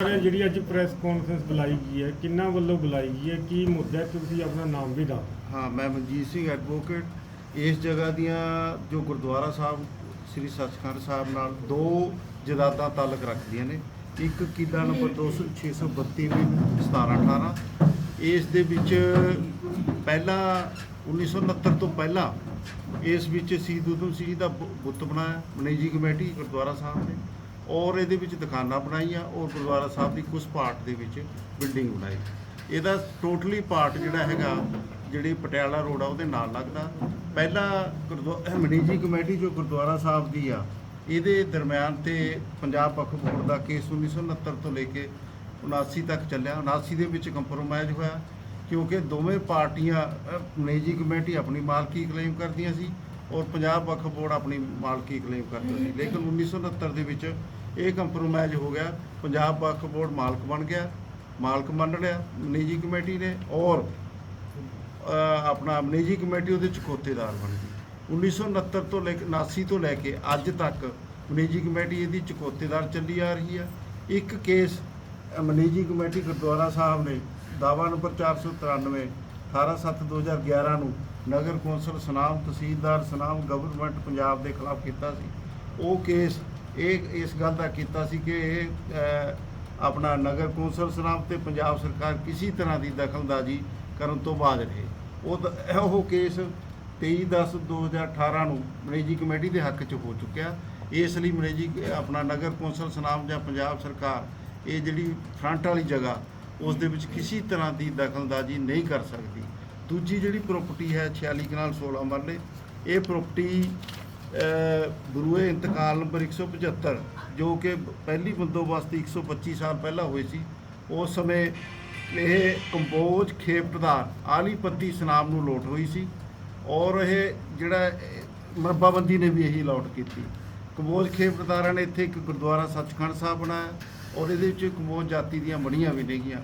ਜਿਹੜੀ ਅੱਜ press conference ਬੁਲਾਈ ਗਈ ਹੈ ਕਿੰਨਾ ਵੱਲੋਂ ਬੁਲਾਈ ਗਈ ਹੈ, ਕੀ ਮੁੱਦਾ ਹੈ ਤੁਸੀਂ ਆਪਣਾ ਨਾਮ ਵੀ ਦੱਸੋ ਹਾਂ, ਮੈਂ ਮਨਜੀਤ ਸਿੰਘ ਐਡਵੋਕੇਟ ਇਸ ਜਗ੍ਹਾ ਦੀਆਂ ਜੋ ਗੁਰਦੁਆਰਾ ਸਾਹਿਬ, ਸ੍ਰੀ ਸੱਚਖੰਡ ਸਾਹਿਬ ਨਾਲ ਦੋ ਜਦਾਦਾਂ ਤਾਲਕ ਰੱਖਦੀਆਂ ਨੇ। ਇੱਕ ਕਿੱਲਾ ਨੰਬਰ 2632 ਵੀ 17 18 ਇਸ ਦੇ ਵਿੱਚ ਪਹਿਲਾਂ 1969 ਤੋਂ ਪਹਿਲਾਂ ਇਸ ਵਿੱਚ ਸ਼ਹੀਦ ਊਧਮ ਸਿੰਘ ਜੀ ਦਾ ਬੁੱਤ ਬਣਾਇਆ ਮੈਨੇਜਿੰਗ ਕਮੇਟੀ ਗੁਰਦੁਆਰਾ ਸਾਹਿਬ ਨੇ ਔਰ ਇਹਦੇ ਵਿੱਚ ਦੁਕਾਨਾਂ ਬਣਾਈਆਂ, ਔਰ ਗੁਰਦੁਆਰਾ ਸਾਹਿਬ ਦੀ ਕੁਝ ਪਾਰਟ ਦੇ ਵਿੱਚ ਬਿਲਡਿੰਗ ਬਣਾਈ। ਇਹਦਾ ਟੋਟਲੀ ਪਾਰਟ ਜਿਹੜਾ ਹੈਗਾ, ਜਿਹੜੀ ਪਟਿਆਲਾ ਰੋਡ ਆ, ਉਹਦੇ ਨਾਲ ਲੱਗਦਾ। ਪਹਿਲਾਂ ਗੁਰਦੁਆਰਾ ਮੈਨੇਜਿੰਗ ਕਮੇਟੀ ਜੋ ਗੁਰਦੁਆਰਾ ਸਾਹਿਬ ਦੀ ਆ, ਇਹਦੇ ਦਰਮਿਆਨ ਤੇ ਪੰਜਾਬ ਪੱਖ ਬੋਰਡ ਦਾ ਕੇਸ 1969 ਤੋਂ ਲੈ ਕੇ 79 ਤੱਕ ਚੱਲਿਆ। 79 ਦੇ ਵਿੱਚ ਕੰਪਰੋਮਾਈਜ਼ ਹੋਇਆ, ਕਿਉਂਕਿ ਦੋਵੇਂ ਪਾਰਟੀਆਂ ਮੈਨੇਜਿੰਗ ਕਮੇਟੀ ਆਪਣੀ ਮਾਲਕੀ ਕਲੇਮ ਕਰਦੀਆਂ ਸੀ, ਔਰ ਪੰਜਾਬ ਪੱਖ ਬੋਰਡ ਆਪਣੀ ਮਾਲਕੀ ਕਲੇਮ ਕਰਦਾ ਸੀ। ਲੇਕਿਨ 1969 ਦੇ ਵਿੱਚ ਇਹ ਕੰਪਰੋਮਾਈਜ਼ ਹੋ ਗਿਆ। ਪੰਜਾਬ ਪੱਖ ਬੋਰਡ ਮਾਲਕ ਬਣ ਗਿਆ, ਮਾਲਕ ਮੰਨ ਲਿਆ, ਨਿੱਜੀ ਕਮੇਟੀ ਨੇ ਔਰ ਆਪਣਾ ਨਿੱਜੀ ਕਮੇਟੀ ਉਹਦੇ ਚੁਕੌਤੇਦਾਰ ਬਣ ਗਈ। 1969 ਤੋਂ ਲੈ ਕੇ 79 ਤੋਂ ਲੈ ਕੇ ਅੱਜ ਤੱਕ ਨਿੱਜੀ ਕਮੇਟੀ ਇਹਦੀ ਚੁਕੌਤੇਦਾਰ ਚੱਲੀ ਆ ਰਹੀ ਆ। ਇੱਕ ਕੇਸ ਮਨੀਜੀ ਕਮੇਟੀ ਗੁਰਦੁਆਰਾ ਸਾਹਿਬ ਨੇ ਦਾਵਾ ਨੰਬਰ 493 18/7/2011 ਨੂੰ ਨਗਰ ਕੌਂਸਲ ਸਨਾਮ ਤਹਿਸੀਲਦਾਰ ਸਨਾਮ ਗਵਰਨਮੈਂਟ ਪੰਜਾਬ ਦੇ ਖਿਲਾਫ ਕੀਤਾ ਸੀ। ਉਹ ਕੇਸ ਇਹ ਇਸ ਗੱਲ ਦਾ ਕੀਤਾ ਸੀ ਕਿ ਇਹ ਆਪਣਾ ਨਗਰ ਕੌਂਸਲ ਸੁਨਾਮ ਤੇ ਪੰਜਾਬ ਸਰਕਾਰ ਕਿਸੇ ਤਰ੍ਹਾਂ ਦੀ ਦਖਲਅੰਦਾਜ਼ੀ ਕਰਨ ਤੋਂ ਬਾਅਦ ਰਹੇ। ਉਹ ਦ- ਉਹ ਕੇਸ 23/10/2018 ਨੂੰ ਮਨੇਜੀ ਕਮੇਟੀ ਦੇ ਹੱਕ 'ਚ ਹੋ ਚੁੱਕਿਆ। ਇਸ ਲਈ ਮਨੇਜੀ, ਆਪਣਾ ਨਗਰ ਕੌਂਸਲ ਸੁਨਾਮ ਜਾਂ ਪੰਜਾਬ ਸਰਕਾਰ ਇਹ ਜਿਹੜੀ ਫਰੰਟ ਵਾਲੀ ਜਗ੍ਹਾ, ਉਸ ਦੇ ਵਿੱਚ ਕਿਸੇ ਤਰ੍ਹਾਂ ਦੀ ਦਖਲਅੰਦਾਜ਼ੀ ਨਹੀਂ ਕਰ ਸਕਦੀ। ਦੂਜੀ ਜਿਹੜੀ ਪ੍ਰਾਪਰਟੀ ਹੈ 46 ਕਨਾਲ 16 ਮਰਲੇ ਇਹ ਪ੍ਰਾਪਰਟੀ ਗੁਰੂਏ ਇੰਤਕਾਲ ਨੰਬਰ 175 ਜੋ ਕਿ ਪਹਿਲੀ ਬੰਦੋਬਸਤੀ 125 ਸਾਲ ਪਹਿਲਾਂ ਹੋਈ ਸੀ, ਉਸ ਸਮੇਂ ਇਹ ਕੰਬੋਜ ਖੇਪਟਦਾਰ ਆਲੀ ਪੱਤੀ ਸਨਾਮ ਨੂੰ ਲੋਟ ਹੋਈ ਸੀ ਔਰ ਇਹ ਜਿਹੜਾ ਇਹ ਮਰਬਾਬੰਦੀ ਨੇ ਵੀ ਇਹੀ ਲੋਟ ਕੀਤੀ। ਕੰਬੋਜ ਖੇਪਟਦਾਰਾਂ ਨੇ ਇੱਥੇ ਇੱਕ ਗੁਰਦੁਆਰਾ ਸੱਚਖੰਡ ਸਾਹਿਬ ਬਣਾਇਆ ਔਰ ਇਹਦੇ ਵਿੱਚ ਕੰਬੋਜ ਜਾਤੀ ਦੀਆਂ ਬਣੀਆਂ ਵੀ ਨੇਗੀਆਂ।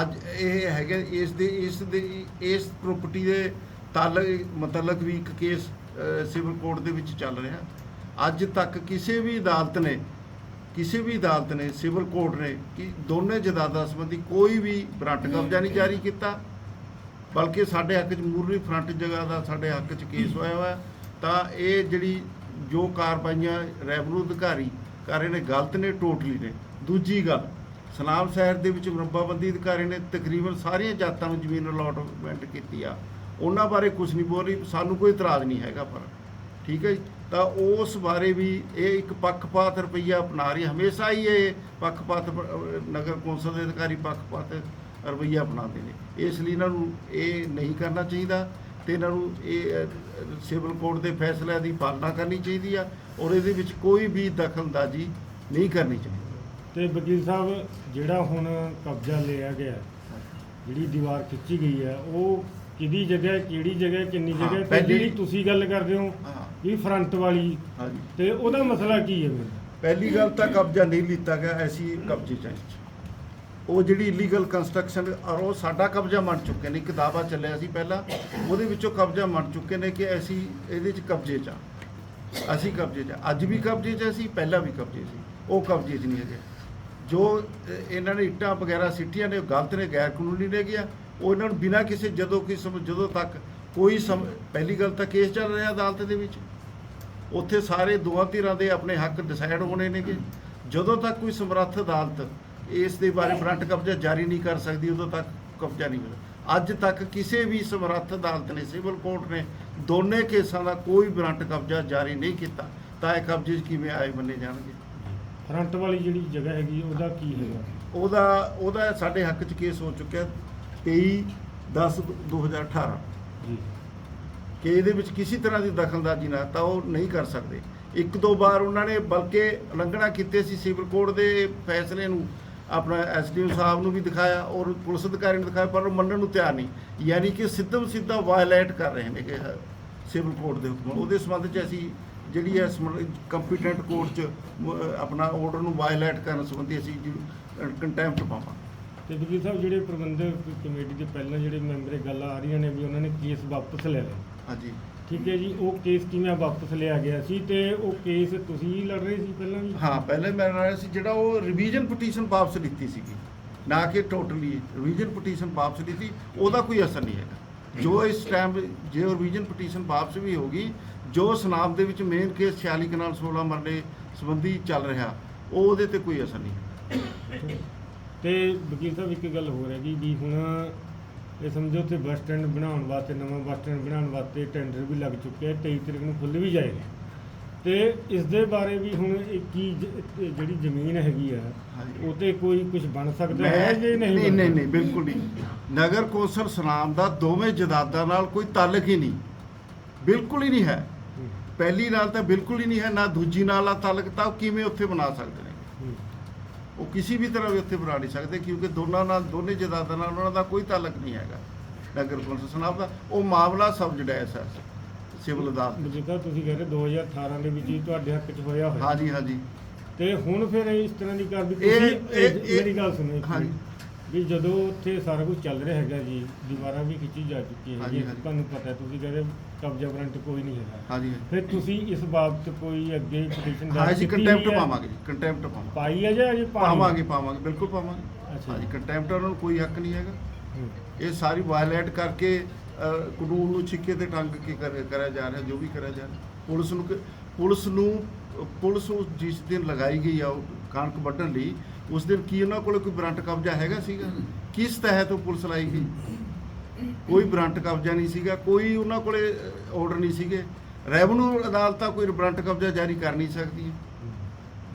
ਅੱਜ ਇਹ ਹੈਗਾ ਇਸ ਦੇ ਇਸ ਦੇ, ਇਸ ਪ੍ਰਾਪਰਟੀ ਦੇ ਤਾਲਕ ਮਤਲਬ ਵੀ ਇੱਕ ਕੇਸ ਸਿਵਲ ਕੋਰਟ ਦੇ ਵਿੱਚ ਚੱਲ ਰਿਹਾ। ਅੱਜ ਤੱਕ ਕਿਸੇ ਵੀ ਅਦਾਲਤ ਨੇ, ਕਿਸੇ ਵੀ ਅਦਾਲਤ ਨੇ, ਸਿਵਲ ਕੋਰਟ ਨੇ ਕਿ ਦੋਨੇ ਜਦਾਦਾਂ ਸੰਬੰਧੀ ਕੋਈ ਵੀ ਬਰੰਟ ਕਬਜ਼ਾ ਨਹੀਂ ਜਾਰੀ ਕੀਤਾ। ਬਲਕਿ ਸਾਡੇ ਹੱਕ 'ਚ ਮੂਰਲੀ ਫਰੰਟ ਜਗ੍ਹਾ ਦਾ ਸਾਡੇ ਹੱਕ 'ਚ ਕੇਸ ਹੋਇਆ ਹੋਇਆ। ਤਾਂ ਇਹ ਜਿਹੜੀ ਜੋ ਕਾਰਵਾਈਆਂ ਰੈਵਨਿਊ ਅਧਿਕਾਰੀ ਕਰ ਰਹੇ ਨੇ, ਗਲਤ ਨੇ, ਟੋਟਲੀ ਨੇ। ਦੂਜੀ ਗੱਲ, ਸਨਾਮ ਸ਼ਹਿਰ ਦੇ ਵਿੱਚ ਮੁਰੱਬਾਬੰਦੀ ਅਧਿਕਾਰੀ ਨੇ ਤਕਰੀਬਨ ਸਾਰੀਆਂ ਜਾਤਾਂ ਨੂੰ ਜ਼ਮੀਨ ਅਲਾਟਮੈਂਟ ਕੀਤੀ ਆ। ਉਹਨਾਂ ਬਾਰੇ ਕੁਝ ਨਹੀਂ ਬੋਲ ਰਹੀ, ਸਾਨੂੰ ਕੋਈ ਇਤਰਾਜ਼ ਨਹੀਂ ਹੈਗਾ ਪਰ। ਠੀਕ ਹੈ ਜੀ? ਤਾਂ ਉਸ ਬਾਰੇ ਵੀ ਇਹ ਇੱਕ ਪੱਖਪਾਤ ਰੁਪਈਆ ਅਪਣਾ ਰਹੀ ਹਮੇਸ਼ਾ ਹੀ ਇਹ ਪੱਖਪਾਤ ਨਗਰ ਕੌਂਸਲ ਦੇ ਅਧਿਕਾਰੀ ਪੱਖਪਾਤ ਰਵੱਈਆ ਅਪਣਾਉਂਦੇ ਨੇ। ਇਸ ਲਈ ਇਹਨਾਂ ਨੂੰ ਇਹ ਨਹੀਂ ਕਰਨਾ ਚਾਹੀਦਾ ਤੇ ਇਹਨਾਂ ਨੂੰ ਇਹ ਸਿਵਲ ਕੋਰਟ ਦੇ ਫੈਸਲਿਆਂ ਦੀ ਪਾਲਣਾ ਕਰਨੀ ਚਾਹੀਦੀ ਆ ਔਰ ਇਹਦੇ ਵਿੱਚ ਕੋਈ ਵੀ ਦਖਲਅੰਦਾਜ਼ੀ ਨਹੀਂ ਕਰਨੀ ਚਾਹੀਦੀ। ਤੇ ਵਕੀਲ ਸਾਹਿਬ, ਜਿਹੜਾ ਹੁਣ ਕਬਜ਼ਾ ਲਿਆ ਗਿਆ, ਜਿਹੜੀ ਦੀਵਾਰ ਖਿੱਚੀ ਗਈ ਹੈ, ਉਹ ਕਿਹਦੀ ਜਗ੍ਹਾ ਹੈ, ਕਿਹੜੀ ਜਗ੍ਹਾ ਹੈ, ਕਿੰਨੀ ਹਾਂ, ਜਗ੍ਹਾ ਹੈ? ਤੇ ਪਹਿਲੀ- ਜਿਹੜੀ ਤੁਸੀਂ ਗੱਲ ਕਰਦੇ ਹੋ ਹਾਂ ਵੀ ਫਰੰਟ ਵਾਲੀ ਹਾਂਜੀ ਤੇ ਉਹਦਾ ਮਸਲਾ ਕੀ ਹੈ ਫਿਰ? ਪਹਿਲੀ ਗੱਲ ਤਾਂ ਕਬਜ਼ਾ ਨਹੀਂ ਲਿੱਤਾ ਗਿਆ ਐਸੀ ਕਬਜ਼ੇ ਚ ਹੈ। ਉਹ ਜਿਹੜੀ ਇਲੀਗਲ ਕੰਸਟਰਕਸ਼ਨ ਔਰ ਉਹ ਸਾਡਾ ਕਬਜ਼ਾ ਮੰਨ ਚੁੱਕੇ ਨੇ ਇੱਕ ਦਾਵਾ ਚੱਲਿਆ ਸੀ ਪਹਿਲਾਂ ਉਹਦੇ ਵਿੱਚੋਂ ਕਬਜ਼ਾ ਮੰਨ ਚੁੱਕੇ ਨੇ ਕਿ ਅਸੀਂ ਇਹਦੇ ਚ ਕਬਜ਼ੇ ਚ ਆ। ਅਸੀਂ ਕਬਜ਼ੇ ਚ ਆ। ਅੱਜ ਵੀ ਕਬਜ਼ੇ ਚ ਅਸੀਂ ਪਹਿਲਾਂ ਵੀ ਕਬਜ਼ੇ ਸੀ ਉਹ ਕਬਜ਼ੇ ਚ ਨਹੀਂ ਹੈਗੇ ਜੋ ਅ, ਇਹਨਾਂ ਨੇ ਇੱਟਾਂ ਵਗੈਰਾ ਸਿੱਟੀਆਂ ਨੇ ਉਹ ਗਲਤ ਨੇ ਗੈਰ ਕਾਨੂੰਨੀ ਨੇ ਗਿਆ ਉਹ ਇਹਨਾਂ ਨੂੰ ਬਿਨਾਂ ਕਿਸੇ ਜਦੋਂ ਕਿਸੇ ਜਦੋਂ ਤੱਕ ਕੋਈ ਸਮ ਪਹਿਲੀ ਗੱਲ ਤਾਂ ਕੇਸ ਚੱਲ ਰਿਹਾ ਅਦਾਲਤ ਦੇ ਵਿੱਚ। ਉੱਥੇ ਸਾਰੇ ਦੋਹਾਂ ਧਿਰਾਂ ਦੇ ਆਪਣੇ ਹੱਕ ਡਿਸਾਈਡ ਹੋਣੇ ਨੇਗੇ। ਜਦੋਂ ਤੱਕ ਕੋਈ ਸਮਰੱਥ ਅਦਾਲਤ ਇਸ ਦੇ ਬਾਰੇ ਫਰੰਟ ਕਬਜ਼ਾ ਜਾਰੀ ਨਹੀਂ ਕਰ ਸਕਦੀ ਉਦੋਂ ਤੱਕ ਕਬਜ਼ਾ ਨਹੀਂ ਮਿਲਦਾ ਅੱਜ ਤੱਕ ਕਿਸੇ ਵੀ ਸਮਰੱਥ ਅਦਾਲਤ ਨੇ ਸਿਵਲ ਕੋਰਟ ਨੇ ਦੋਨੇ ਕੇਸਾਂ ਦਾ ਕੋਈ ਫਰੰਟ ਕਬਜ਼ਾ ਜਾਰੀ ਨਹੀਂ ਕੀਤਾ ਤਾਂ ਇਹ ਕਬਜ਼ੇ ਕਿਵੇਂ ਆਏ ਬੰਨੇ ਜਾਣਗੇ? ਫਰੰਟ ਵਾਲੀ ਜਿਹੜੀ ਜਗ੍ਹਾ ਹੈਗੀ ਉਹਦਾ ਕੀ ਹੈਗਾ? ਉਹਦਾ ਉਹਦਾ ਸਾਡੇ ਹੱਕ 'ਚ ਕੇਸ ਹੋ ਚੁੱਕਿਆ। 23 10 2018 ਜੀ। ਕਿ ਇਹਦੇ ਵਿੱਚ ਕਿਸੇ ਤਰ੍ਹਾਂ ਦੀ ਦਖਲਅੰਦਾਜ਼ੀ ਨਾ ਤਾਂ ਉਹ ਨਹੀਂ ਕਰ ਸਕਦੇ। ਇੱਕ ਦੋ ਵਾਰ ਉਹਨਾਂ ਨੇ ਬਲਕਿ ਉਲੰਘਣਾ ਕੀਤੇ ਸੀ ਸਿਵਲ ਕੋਰਟ ਦੇ ਫੈਸਲੇ ਨੂੰ ਆਪਣਾ ਐਸਡੀਓ ਸਾਹਿਬ ਨੂੰ ਵੀ ਦਿਖਾਇਆ ਔਰ ਪੁਲਿਸ ਅਧਿਕਾਰੀ ਨੂੰ ਦਿਖਾਇਆ ਪਰ ਉਹ ਮੰਨਣ ਨੂੰ ਤਿਆਰ ਨਹੀਂ। ਯਾਨੀ ਕਿ ਸਿੱਧਮ ਸਿੱਧਾ ਵਾਇਲੇਟ ਕਰ ਰਹੇ ਨੇ ਕਿ ਸਿਵਲ ਕੋਰਟ ਦੇ ਹੁਕਮ ਉਹਦੇ ਸੰਬੰਧ 'ਚ ਅਸੀਂ ਜਿਹੜੀ ਹੈ ਕੰਪੀਟੈਂਟ ਕੋਰਟ 'ਚ ਆਪਣਾ ਆਰਡਰ ਨੂੰ ਵਾਇਲੇਟ ਕਰਨ ਸੰਬੰਧੀ ਅਸੀਂ ਕੰਟੈਂਪਟ ਪਾਵਾਂਗੇ। ਤੇ ਵਕੀਲ ਸਾਹਿਬ ਜਿਹੜੇ ਪ੍ਰਬੰਧਕ ਕਮੇਟੀ ਦੇ ਪਹਿਲਾਂ ਜਿਹੜੇ ਮੈਂਬਰ ਗੱਲ ਆ ਰਹੀਆਂ ਨੇ ਵੀ ਉਹਨਾਂ ਨੇ ਕੇਸ ਵਾਪਸ ਲੈ ਲਿਆ ਹਾਂਜੀ। ਠੀਕ ਹੈ ਜੀ ਉਹ ਕੇਸ ਕਿਵੇਂ ਵਾਪਸ ਲਿਆ ਗਿਆ ਸੀ ਤੇ ਉਹ ਕੇਸ ਤੁਸੀਂ ਹੀ ਲੜ ਰਹੇ ਸੀ ਪਹਿਲਾਂ ਵੀ? ਹਾਂ ਪਹਿਲੇ ਮੈਂ ਰਾਇਆ ਸੀ ਜਿਹੜਾ ਉਹ ਰਿਵੀਜ਼ਨ ਪਟੀਸ਼ਨ ਵਾਪਸ ਲਿੱਤੀ ਸੀਗੀ। ਨਾ ਕਿ ਟੋਟਲੀ ਰਿਵੀਜ਼ਨ ਪਟੀਸ਼ਨ ਵਾਪਸ ਲਿੱਤੀ ਉਹਦਾ ਕੋਈ ਅਸਰ ਨਹੀਂ ਹੈਗਾ। ਜੋ ਇਸ ਟਾਈਮ ਜੇ ਰਿਵੀਜ਼ਨ ਪਟੀਸ਼ਨ ਵਾਪਸ ਵੀ ਹੋਗੀ ਜੋ ਸਨਾਮ ਦੇ ਵਿੱਚ ਮੇਨ ਕੇਸ 46 ਕਨਾਲ 16 ਮਰਲੇ ਸੰਬੰਧੀ ਚੱਲ ਰਿਹਾ ਉਹ ਉਹਦੇ ਤੇ ਕੋਈ ਅਸਰ ਨਹੀਂ ਤੇ ਵਕੀਲ ਸਾਹਿਬ ਇੱਕ ਗੱਲ ਹੋਰ ਹੈਗੀ ਵੀ ਹੁਣ ਇਹ ਸਮਝੋ ਤੇ ਬੱਸ ਸਟੈਂਡ ਬਣਾਉਣ ਵਾਸਤੇ ਨਵਾਂ ਬੱਸ ਸਟੈਂਡ ਬਣਾਉਣ ਵਾਸਤੇ ਟੈਂਡਰ ਵੀ ਲੱਗ ਚੁੱਕਿਆ ਹੈ 23 ਤਰੀਕ ਨੂੰ ਖੁੱਲ੍ਹ ਵੀ ਜਾਏਗਾ ਤੇ ਇਸ ਦੇ ਬਾਰੇ ਵੀ ਹੁਣ ਇਹ ਕੀ ਜ- ਇਹ ਜਿਹੜੀ ਜ਼ਮੀਨ ਹੈਗੀ ਆ ਹਾਂਜੀ। ਉਹ ਤੇ ਕੋਈ ਕੁਝ ਬਣ ਸਕਦਾ ਹੈ ਜਾਂ ਨਹੀਂ ਨਹੀਂ ਨਹੀਂ? ਨਹੀਂ ਬਿਲਕੁਲ ਨਹੀਂ। ਨਗਰ ਕੌਂਸਲ ਸਨਾਮ ਦਾ ਦੋਵੇਂ ਜਦਾਦਾਂ ਨਾਲ ਕੋਈ ਤਾਲੁਕ ਹੀ ਨਹੀਂ। ਬਿਲਕੁਲ ਹੀ ਨਹੀਂ ਹੈ। ਪਹਿਲੀ ਨਾਲ ਤਾਂ ਬਿਲਕੁਲ ਹੀ ਨਹੀਂ ਹੈ ਨਾ ਦੂਜੀ ਨਾਲ ਆ ਤਾਲੁਕ ਤਾਂ ਉਹ ਕਿਵੇਂ ਉੱਥੇ ਬਣਾ ਸਕਦੇ ਨੇ? ਉਹ ਕਿਸੇ ਵੀ ਤਰ੍ਹਾਂ ਵੀ ਉੱਥੇ ਬਣਾ ਨਹੀਂ ਸਕਦੇ ਕਿਉਂਕਿ ਦੋਨਾਂ ਨਾਲ ਦੋਨੇ ਜਦਾਦਾਂ ਨਾਲ ਉਹਨਾਂ ਦਾ ਕੋਈ ਤਾਲੁਕ ਨਹੀਂ ਹੈਗਾ। ਨਗਰ ਕੌਂਸਲ ਸਨਾਮ ਦਾ ਉਹ ਮਾਮਲਾ ਸਬ ਜੁਡਾਇਸ ਹੈ ਸਿਵਲ ਅਦਾਲਤ ਜਿੱਦਾਂ ਤੁਸੀਂ ਕਹਿ ਰਹੇ 2018 ਦੇ ਵਿੱਚ ਹੀ ਤੁਹਾਡੇ ਹੱਕ 'ਚ ਹੋਇਆ ਹੋਇਆ। ਹਾਂਜੀ ਹਾਂਜੀ। ਤੇ ਹੁਣ ਫਿਰ ਇਸ ਤਰ੍ਹਾਂ ਦੀ ਕਰ ਵੀ ਇਹ- ਤੁਸੀਂ ਮੇਰੀ ਗੱਲ ਸੁਣੋ ਹਾਂਜੀ। ਵੀ ਜਦੋਂ ਉੱਥੇ ਸਾਰਾ ਕੁਝ ਚੱਲ ਰਿਹਾ ਹੈਗਾ ਜੀ ਦੀਵਾਰਾਂ ਵੀ ਖਿੱਚੀ ਜਾ ਚੁੱਕੀ ਹੈ ਜੀ ਹਾਂਜੀ। ਤੁਹਾਨੂੰ ਪਤਾ ਹੈ, ਤੁਸੀਂ ਕਹਿੰਦੇ ਕਬਜ਼ਾ ਵਾਰੰਟ ਕੋਈ ਨਹੀਂ ਹੈਗਾ ਹਾਂਜੀ ਫਿਰ ਤੁਸੀਂ ਇਸ ਬਾਬਤ ਕੋਈ ਅੱਗੇ ਪਟੀਸ਼ਨ ਹਾਂ ਅਸੀਂ ਕੰਟੈਂਪਟ? ਪਾਵਾਂਗੇ ਜੀ ਕੰਟੈਂਪਟ ਪਾਵਾਂਗੇ ਪਾਈ ਹੈ ਜਾਂ ਅਜੇ ਪਾਣੀ? ਪਾਵਾਂਗੇ ਪਾਵਾਂਗੇ ਬਿਲਕੁਲ ਪਾਵਾਂਗੇ ਅੱਛਾ ਹਾਂਜੀ ਜੀ। ਕੰਟੈਂਪਟ ਉਹਨਾਂ ਨੂੰ ਕੋਈ ਹੱਕ ਨਹੀਂ ਹੈਗਾ ਹੂੰ, ਇਹ ਸਾਰੀ ਵਾਇਲੇਟ ਕਰਕੇ ਕਾਨੂੰਨ ਨੂੰ ਛਿੱਕੇ ਤੇ ਟੰਗ ਕੇ ਕਰ- ਕਰਿਆ ਜਾ ਰਿਹਾ ਜੋ ਵੀ ਕਰਿਆ ਜਾ ਰਿਹਾ ਪੁਲਿਸ ਨੂੰ ਕ- ਪੁਲਿਸ ਨੂੰ ਪੁਲਿਸ ਨੂੰ ਜਿਸ ਦਿਨ ਲਗਾਈ ਗਈ ਆ ਉਹ ਕਣਕ ਵੱਢਣ ਲਈ, ਉਸ ਦਿਨ ਕੀ ਉਹਨਾਂ ਕੋਲ ਕੋਈ ਬਰੰਟ ਕਬਜ਼ਾ ਹੈਗਾ ਸੀਗਾ? ਕਿਸ ਤਹਿਤ ਉਹ ਪੁਲਿਸ ਲਾਈ ਗਈ? ਕੋਈ ਬਰੰਟ ਕਬਜ਼ਾ ਨਹੀਂ ਸੀਗਾ, ਕੋਈ ਉਹਨਾਂ ਕੋਲੇ ਆਰਡਰ ਨਹੀਂ ਸੀਗੇ। ਰੈਵਨਿਊ ਅਦਾਲਤਾਂ ਕੋਈ ਬਰੰਟ ਕਬਜ਼ਾ ਜਾਰੀ ਕਰ ਨਹੀਂ ਸਕਦੀ।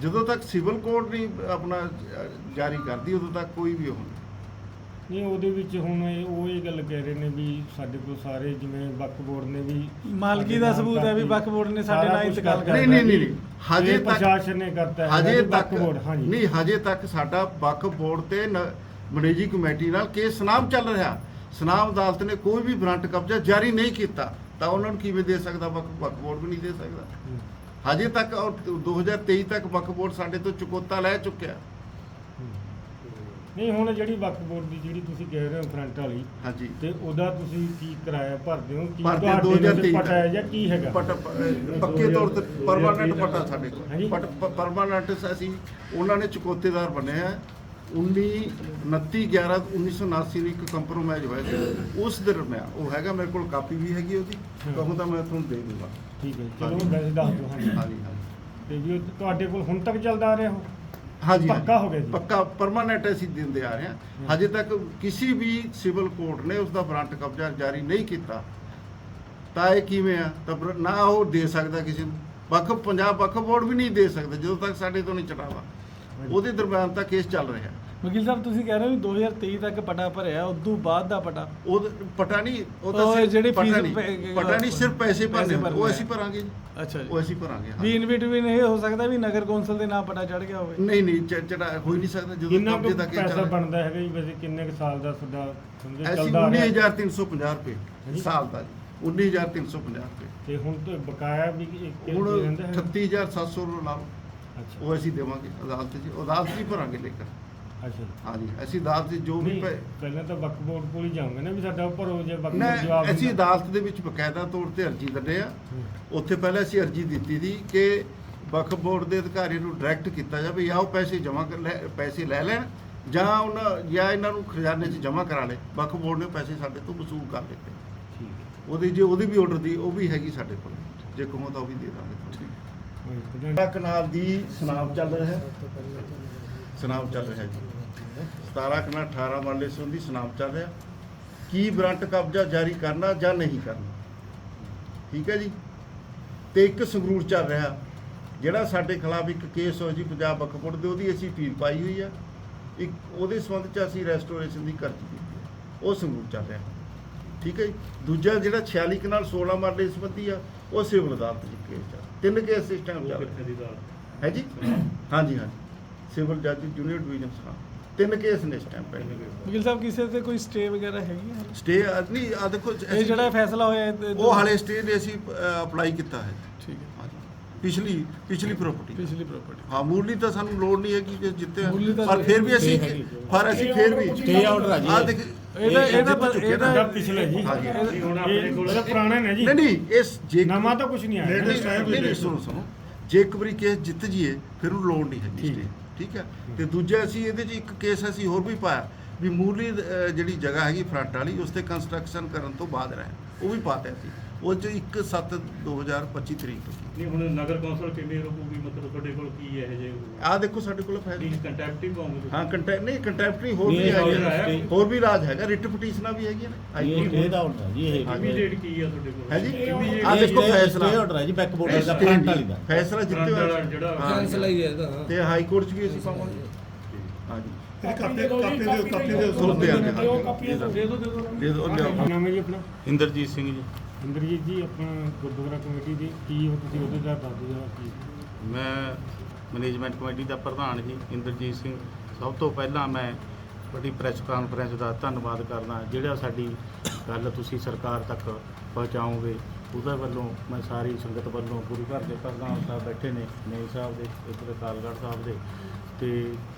ਜਦੋਂ ਤੱਕ ਸਿਵਲ ਕੋਰਟ ਨਹੀਂ ਆਪਣਾ ਜਾਰੀ ਕਰਦੀ, ਉਦੋਂ ਤੱਕ ਕੋਈ ਵੀ ਉਹ ਨਹੀਂ ਉਹਦੇ ਵਿੱਚ ਹੁਣ ਇਹ- ਉਹ ਇਹ ਗੱਲ ਕਹਿ ਰਹੇ ਨੇ ਵੀ ਸਾਡੇ ਕੋਲ ਸਾਰੇ ਜਿਵੇਂ ਵਕਫ ਬੋਰਡ ਨੇ ਵੀ ਮਾਲਕੀ ਦਾ ਸਬੂਤ ਹੈ ਵੀ ਵਕਫ ਬੋਰਡ ਨੇ ਸਾਡੇ ਨਾਲ ਇੰਤਕਾਲ ਕਰਤਾ ਕਰ ਨਹੀਂ, ਨਹੀਂ, ਨਹੀਂ, ਨਹੀਂ। ਹਜੇ ਤੱਕ- ਪ੍ਰਸ਼ਾਸਨ ਨੇ ਕਰਤਾ ਹੈ ਹਜੇ ਵਕਫ ਤੱਕ ਬੋਰਡ ਹਾਂਜੀ। ਨਹੀਂ ਹਜੇ ਤੱਕ ਸਾਡਾ ਵਕਫ ਬੋਰਡ ਤੇ ਮਨੇਜੀ ਕਮੇਟੀ ਨਾਲ ਕੇਸ ਸੁਨਾਮ ਚੱਲ ਰਿਹਾ। ਸੁਨਾਮ ਅਦਾਲਤ ਨੇ ਕੋਈ ਵੀ ਬਰੰਟ ਕਬਜ਼ਾ ਜਾਰੀ ਨਹੀਂ ਕੀਤਾ ਤਾਂ ਉਹਨਾਂ ਨੂੰ ਕਿਵੇਂ ਦੇ ਸਕਦਾ ਵਕਫ ਵਕਫ ਬੋਰਡ ਵੀ ਨਹੀਂ ਦੇ ਸਕਦਾ? ਹਜੇ ਤੱਕ ਔਰ 2023 ਤੱਕ ਵਕਫ ਬੋਰਡ ਸਾਡੇ ਤੋਂ ਚੁਕੋਤਾ ਲੈ ਚੁੱਕਿਆ। ਹੂੰ। ਨਹੀਂ ਹੁਣ ਜਿਹੜੀ ਵਕਫ ਬੋਰਡ ਦੀ ਜਿਹੜੀ ਤੁਸੀਂ ਕਹਿ ਰਹੇ ਹੋ ਫਰੰਟ ਵਾਲੀ ਹਾਂਜੀ। ਤੇ ਉਹਦਾ ਤੁਸੀਂ ਕੀ ਕਿਰਾਇਆ ਭਰਦੇ ਹੋ? ਕੀ ਭਰਦੇ ਤੁਹਾਡੇ 2023 ਨਾਲ ਪਟਾ ਹੈ ਜਾਂ ਕੀ ਹੈਗਾ? ਪਟ ਪੱਕੇ ਤੌਰ ਤੇ ਪਰਮਾਨੈਂਟ ਪਟਾ ਸਾਡੇ ਹਾਂਜੀ। ਕੋਲ ਪਟ ਪਰਮਾਨੈਂਟ ਅਸੀਂ ਉਹਨਾਂ ਨੇ ਚੁਕੌਤੇਦਾਰ ਬਣੇ ਆ 19 29 11 1979 ਨੂੰ ਇੱਕ ਕੰਪਰੋਮਾਈਜ਼ ਹੋਇਆ ਸੀ। ਉਸ ਦਰਮਿਆਨ ਉਹ ਹੈਗਾ ਮੇਰੇ ਕੋਲ ਕਾਪੀ ਵੀ ਹੈਗੀ ਉਹਦੀ। ਹਾਂ। ਕਹੂੰ ਤਾਂ ਮੈਂ ਤੁਹਾਨੂੰ ਦੇ ਦੂੰਗਾ। ਠੀਕ ਹੈ ਚਲੋ ਹਾਂਜੀ। ਵੈਸੇ ਦੱਸ ਦਿਓ ਹਾਂਜੀ ਹਾਂਜੀ। ਹਾਂਜੀ ਤੇ ਵੀ ਉਹ ਤੁਹਾਡੇ ਕੋਲ ਹੁਣ ਤੱਕ ਚੱਲਦਾ ਆ ਰਿਹਾ ਉਹ? ਹਾਂਜੀ। ਪੱਕਾ। ਹੋ ਗਿਆ ਜੀ। ਪੱਕਾ ਪਰਮਾਨੈਂਟ ਅਸੀਂ ਦਿੰਦੇ ਆ ਰਹੇ ਹਾਂ। ਹਜੇ ਤੱਕ ਕਿਸੇ ਵੀ ਸਿਵਲ ਕੋਰਟ ਨੇ ਉਸ ਦਾ ਵਾਰੰਟ ਕਬਜ਼ਾ ਜਾਰੀ ਨਹੀਂ ਕੀਤਾ। ਤਾਂ ਇਹ ਕਿਵੇਂ ਆ? ਤਾਂ ਨਾ ਉਹ ਦੇ ਸਕਦਾ ਕਿਸੇ ਨੂੰ। ਵਕਫ ਪੰਜਾਬ ਵਕਫ ਬੋਰਡ ਵੀ ਨਹੀਂ ਦੇ ਸਕਦਾ ਜਦੋਂ ਤੱਕ ਸਾਡੇ ਤੋਂ ਨਹੀਂ ਚਟਾਵਾ ਉਹਦੇ ਦਰਮਿਆਨ ਤਾਂ ਕੇਸ ਚੱਲ ਰਿਹਾ। ਵਕੀਲ ਸਾਹਿਬ ਤੁਸੀਂ ਕਹਿ ਰਹੇ ਹੋ ਵੀ 2023 ਤੱਕ ਪਟਾ ਭਰਿਆ ਉਦੋਂ ਬਾਅਦ ਦਾ ਪਟਾ। ਉਹ ਪਟਾ ਨਹੀਂ ਉਹ ਉਹ ਤਾਂ ਸਿਰਫ ਜਿਹੜੀ ਪਟਾ ਫੀਸ ਨਹੀਂ ਪੈ- ਪਟਾ ਨਹੀਂ ਸਿਰਫ ਪੈਸੇ ਭਰਨੇ ਉਹ ਅਸੀਂ ਭਰਾਂਗੇ ਜੀ। ਅੱਛਾ ਉਹ ਅਸੀਂ ਭਰਾਂਗੇ ਹਾਂ। ਵੀ ਇਨ ਬਿਟਵੀਨ ਇਹ ਹੋ ਸਕਦਾ ਵੀ ਨਗਰ ਕੌਂਸਲ ਦੇ ਨਾਂ ਪਟਾ ਚੜ ਗਿਆ ਹੋਵੇ। ਨਹੀਂ ਨਹੀਂ ਚੜਾ ਹੋ ਹੀ ਨਹੀਂ ਸਕਦਾ ਜਦੋਂ ਕੁ ਕਬਜ਼ੇ ਦਾ ਕੇਸ ਪੈਸਾ ਚੱਲ ਬਣਦਾ ਹੈਗਾ ਜੀ? ਵੈਸੇ ਕਿੰਨੇ ਕੁ ਸਾਲ ਦਾ ਤੁਹਾਡਾ ਸਮਝੋ ਐਸੀ ਚੱਲਦਾ ਆ ਰਿਹਾ 19350 ਰੁਪਏ। ਸਾਲ ਦਾ ਜੀ। 19350 ਰੁਪਏ। ਤੇ ਹੁਣ ਤਾਂ ਬਕਾਇਆ ਵੀ ਇੱਕ ਹੁਣ ਰਹਿੰਦਾ ਹੈ 38700 ਨੂੰ ਲਾਓ। ਅੱਛਾ। ਉਹ ਅਸੀਂ ਦੇਵਾਂਗੇ ਅਦਾਲਤ 'ਚ ਅਦਾਲਤ ਹੀ ਭਰਾਂਗੇ ਲੇਕਰ ਅੱਛਾ। ਹਾਂਜੀ ਅਸੀਂ ਅਦਾਲਤ 'ਚ ਜੋ ਵੀ ਨਹੀਂ, ਪੈ ਪਹਿਲਾਂ ਤਾਂ ਵਕਫ ਬੋਰਡ ਕੋਲ ਹੀ ਜਾਵਾਂਗੇ ਨਾ ਵੀ ਸਾਡਾ ਉੱਪਰ ਹੋ ਜੇ ਵਕਫ ਨਾ ਬੋਰਡ ਜਵਾਬ ਅਸੀਂ ਦਿੰਦਾ। ਅਦਾਲਤ ਦੇ ਵਿੱਚ ਬਕਾਇਦਾ ਤੌਰ ਤੇ ਅਰਜੀ ਦਿੰਦੇ ਆ। ਹੂੰ, ਉੱਥੇ ਪਹਿਲਾਂ ਅਸੀਂ ਅਰਜੀ ਦਿੱਤੀ ਸੀ ਕਿ ਵਕਫ ਬੋਰਡ ਦੇ ਅਧਿਕਾਰੀ ਨੂੰ ਡਾਇਰੈਕਟ ਕੀਤਾ ਜਾਵੇ ਜਾਂ ਉਹ ਪੈਸੇ ਜਮ੍ਹਾਂ ਕਰ ਲੈ ਪੈਸੇ ਲੈ ਲੈਣ ਜਾਂ ਉਹਨਾਂ ਜਾਂ ਇਹਨਾਂ ਨੂੰ ਖਜ਼ਾਨੇ 'ਚ ਜਮ੍ਹਾਂ ਕਰਾ ਲੈ ਵਕਫ ਬੋਰਡ ਨੇ ਪੈਸੇ ਸਾਡੇ ਤੋਂ ਵਸੂਲ ਕਰ ਠੀਕ ਹੈ। ਉਹਦੀ ਜੇ ਉਹਦੀ ਵੀ ਆਰਡਰ ਦੀ ਉਹ ਵੀ ਹੈਗੀ ਸਾਡੇ ਕੋਲ। ਜੇ ਕਹੋ ਤਾਂ ਉਹ ਵੀ ਦੇ ਦਾਂਗੇ ਕੋਈ ਕਨਾਲ ਦੀ ਚੱਲ ਰਿਹਾ ਹੈ। ਸੁਨਾਮ ਚੱਲ ਰਿਹਾ ਜੀ। 17 ਕਨਾਲ 18 ਮਰਲੇ ਸੰਬੰਧੀ ਸੁਨਾਮ ਚੱਲ ਰਿਹਾ। ਕੀ ਬਰੰਟ ਕਬਜ਼ਾ ਜਾਰੀ ਕਰਨਾ ਜਾਂ ਨਹੀਂ ਕਰਨਾ? ਠੀਕ ਹੈ ਜੀ? ਤੇ ਇੱਕ ਸੰਗਰੂਰ ਚੱਲ ਰਿਹਾ। ਜਿਹੜਾ ਸਾਡੇ ਖਿਲਾਫ ਇੱਕ ਕੇਸ ਹੋਇਆ ਜੀ ਪੰਜਾਬ ਬੋਰਡ ਦੇ ਉਹਦੀ ਅਸੀਂ ਅਪੀਲ ਪਾਈ ਹੋਈ ਆ। ਇੱਕ ਉਹਦੇ ਸੰਬੰਧ ਚ ਅਸੀਂ ਰੈਸਟੋਰੇਸ਼ਨ ਦੀ ਕਰਜੀ ਕੀਤੀ ਹੈ। ਉਹ ਸੰਗਰੂਰ ਚੱਲ ਰਿਹਾ। ਠੀਕ ਹੈ ਜੀ? ਦੂਜਾ ਜਿਹੜਾ 46 ਕਨਾਲ 16 ਮਰਲੇ ਸੰਬੰਧੀ ਆ ਉਹ ਸਿਵਲ ਅਦਾਲਤ ਦੀ ਕੇਸ ਚੱਲ ਤਿੰਨ ਕੇਸ ਇਸ ਟਾਈਮ ਚੱਲ ਰਹੇ। ਹੈ ਜੀ? ਹਾਂਜੀ ਹਾਂਜੀ। ਸਿਵਲ ਜੱਜ ਜੂਨੀਅਰ ਡਿਵੀਜ਼ਨ ਸਰਾ ਤਿੰਨ ਕੇਸ ਨੇ ਇਸ ਟਾਈਮ ਪੈਂਡਿੰਗ ਵਕੀਲ ਸਾਹਿਬ ਕਿਸੇ ਤੇ ਕੋਈ ਸਟੇ ਵਗੈਰਾ ਹੈਗੀ ਹੈ? ਸਟੇ ਨਹੀਂ ਆ ਦੇਖੋ ਇਹ ਜਿਹੜਾ ਫੈਸਲਾ ਹੋਇਆ ਇਹ- ਉਹ ਹਾਲੇ ਸਟੇ ਦੇ ਅਸੀਂ ਅਪਲਾਈ ਕੀਤਾ ਹੈ। ਠੀਕ ਹੈ। ਹਾਂਜੀ। ਪਿਛਲੀ ਪਿਛਲੀ ਪ੍ਰਾਪਰਟੀ ਪਿਛਲੀ ਪ੍ਰਾਪਰਟੀ ਹਾਂ ਮੂਰਲੀ ਤਾਂ ਸਾਨੂੰ ਲੋੜ ਨਹੀਂ ਹੈਗੀ ਕਿ ਜਿੱਤੇ ਤਾਂ ਪਰ ਫਿਰ ਵੀ ਅਸੀਂ। ਪਰ ਅਸੀਂ ਫਿਰ ਵੀ Stay order ਆ ਜੀ ਇਹ। ਦੇਖ ਇਹਦਾ ਇਹ ਇਹਦਾ। ਇਹਦਾ ਪਿਛਲੇ ਜੀ। ਹਾਂਜੀ। ਇਹ ਹੁਣ ਆਪਣੇ ਕੋਲ ਇਹਦਾ ਪੁਰਾਣਾ ਨੇ ਜੀ। ਨਹੀਂ ਨਹੀਂ ਇਸ ਜੇ ਨਵਾਂ ਤਾਂ ਕੁਝ ਨਹੀਂ ਆਇਆ। ਨਹੀਂ ਨਹੀਂ ਨਹੀਂ, ਸੁਣੋ ਸੁਣੋ। ਜੇ ਇੱਕ ਵਾਰੀ ਕੇਸ ਜਿੱਤ ਜੀਏ ਫਿਰ ਉਹ ਲੋੜ ਨਹੀਂ ਹੈਗੀ ਠੀਕ। ਠੀਕ ਹੈ? ਤੇ ਦੂਜਾ ਅਸੀਂ ਇਹਦੇ 'ਚ ਇੱਕ ਕੇਸ ਅਸੀਂ ਹੋਰ ਵੀ ਪਾਇਆ ਵੀ ਮੂਲੀ ਜਿਹੜੀ ਜਗ੍ਹਾ ਹੈਗੀ ਫਰੰਟ ਵਾਲੀ, ਉਸ ਤੇ ਕੰਸਟਰਕਸ਼ਨ ਕਰਨ ਤੋਂ ਬਾਅਦ ਰਹਿ ਉਹ ਵੀ ਪਾਤਾ ਸੀ। ਉਹ 'ਚ 1 7 2025 ਤਰੀਕ ਨਹੀਂ ਹੁਣ ਨਗਰ ਕੌਂਸਲ ਕਿੰਨੇ ਰੁਕੂਗੀ ਮਤਲਬ ਤੁਹਾਡੇ ਕੋਲ ਕੀ ਹੈ ਜੇ ਆਹ ਦੇਖੋ ਸਾਡੇ ਕੋਲ ਫਾਈਲ ਨਹੀਂ ਕੰਟੈਕਟਿਵ ਤੁਸੀਂ। ਹਾਂ ਕੰਟੈਕਟ ਨਹੀਂ ਹੋਰ ਨਹੀਂ, ਵੀ ਇਹ ਹੈਗੇ ਹੋਰ ਹੈ। ਹੋਰ ਵੀ ਰਾਜ ਹੈਗਾ ਰਿਟ ਪਟੀਸ਼ਨਾਂ ਵੀ ਹੈਗੀਆਂ ਨੇ। ਇਹ ਦਾ ਹੁੰਦਾ ਜੀ ਇਹ। ਇਮੀਡੀਏਟ ਕੀ ਆ ਤੁਹਾਡੇ ਕੋਲ? ਹੈ ਜੀ? ਆਹ ਦੇਖੋ ਫੈਸਲਾ। ਇਹ ਆਰਡਰ ਹੈ ਜੀ ਬੈਕ ਬੋਰਡ ਦਾ ਫਰੰਟ ਵਾਲੀ ਦਾ। ਫੈਸਲਾ ਜਿੱਤੇ Front ਵਾਲਾ ਜਿਹੜਾ ਹਾਂ। ਫੈਸਲਾ ਹੀ ਹੈ ਇਹਦਾ ਤੇ ਹਾਈ ਕੋਰਟ 'ਚ ਵੀ ਅਸੀਂ ਪਾਵਾਂਗੇ। ਹਾਂਜੀ ਕਾਪੀ ਦੇ ਦਿਓ ਕਾਪੀ ਦੇ ਕਾਪੀ ਦੇ ਦੇ ਆ। ਕੇ ਦਿਓ ਕਾਪੀਆਂ ਦਿਓ। ਦੇ ਦੋ ਦੇ ਦੋ ਦੇ ਦਿਓ ਲਿਆਓ। ਕੀ ਨਾਮ ਹੈ ਜੀ ਆਪਣਾ? ਇੰਦਰਜੀਤ ਸਿੰਘ ਜੀ। ਇੰਦਰਜੀਤ ਜੀ, ਆਪਣਾ ਗੁਰਦੁਆਰਾ ਕਮੇਟੀ ਦੀ ਕੀ ਹੋ ਤੁਸੀਂ ਉਹਦੇ ਦਾ ਦੱਸ ਦਿਓ ਜਰਾ ਕੀ? ਮੈਂ ਮੈਨੇਜਮੈਂਟ ਕਮੇਟੀ ਦਾ ਪ੍ਰਧਾਨ ਜੀ ਇੰਦਰਜੀਤ ਸਿੰਘ। ਸਭ ਤੋਂ ਪਹਿਲਾਂ ਮੈਂ ਤੁਹਾਡੀ ਪ੍ਰੈਸ ਕਾਨਫਰੰਸ ਦਾ ਧੰਨਵਾਦ ਕਰਦਾ, ਜਿਹੜਾ ਸਾਡੀ ਗੱਲ ਤੁਸੀਂ ਸਰਕਾਰ ਤੱਕ ਪਹੁੰਚਾਓਗੇ, ਉਹਦੇ ਵੱਲੋਂ ਮੈਂ ਸਾਰੀ ਸੰਗਤ ਵੱਲੋਂ ਗੁਰੂ ਘਰ ਦੇ ਪ੍ਰਧਾਨ ਸਾਹਿਬ ਬੈਠੇ ਨੇ ਮੇਰ ਸਾਹਿਬ ਦੇ ਇੱਧਰ ਕਾਲਗੜ੍ਹ ਸਾਹਿਬ ਦੇ। ਤੇ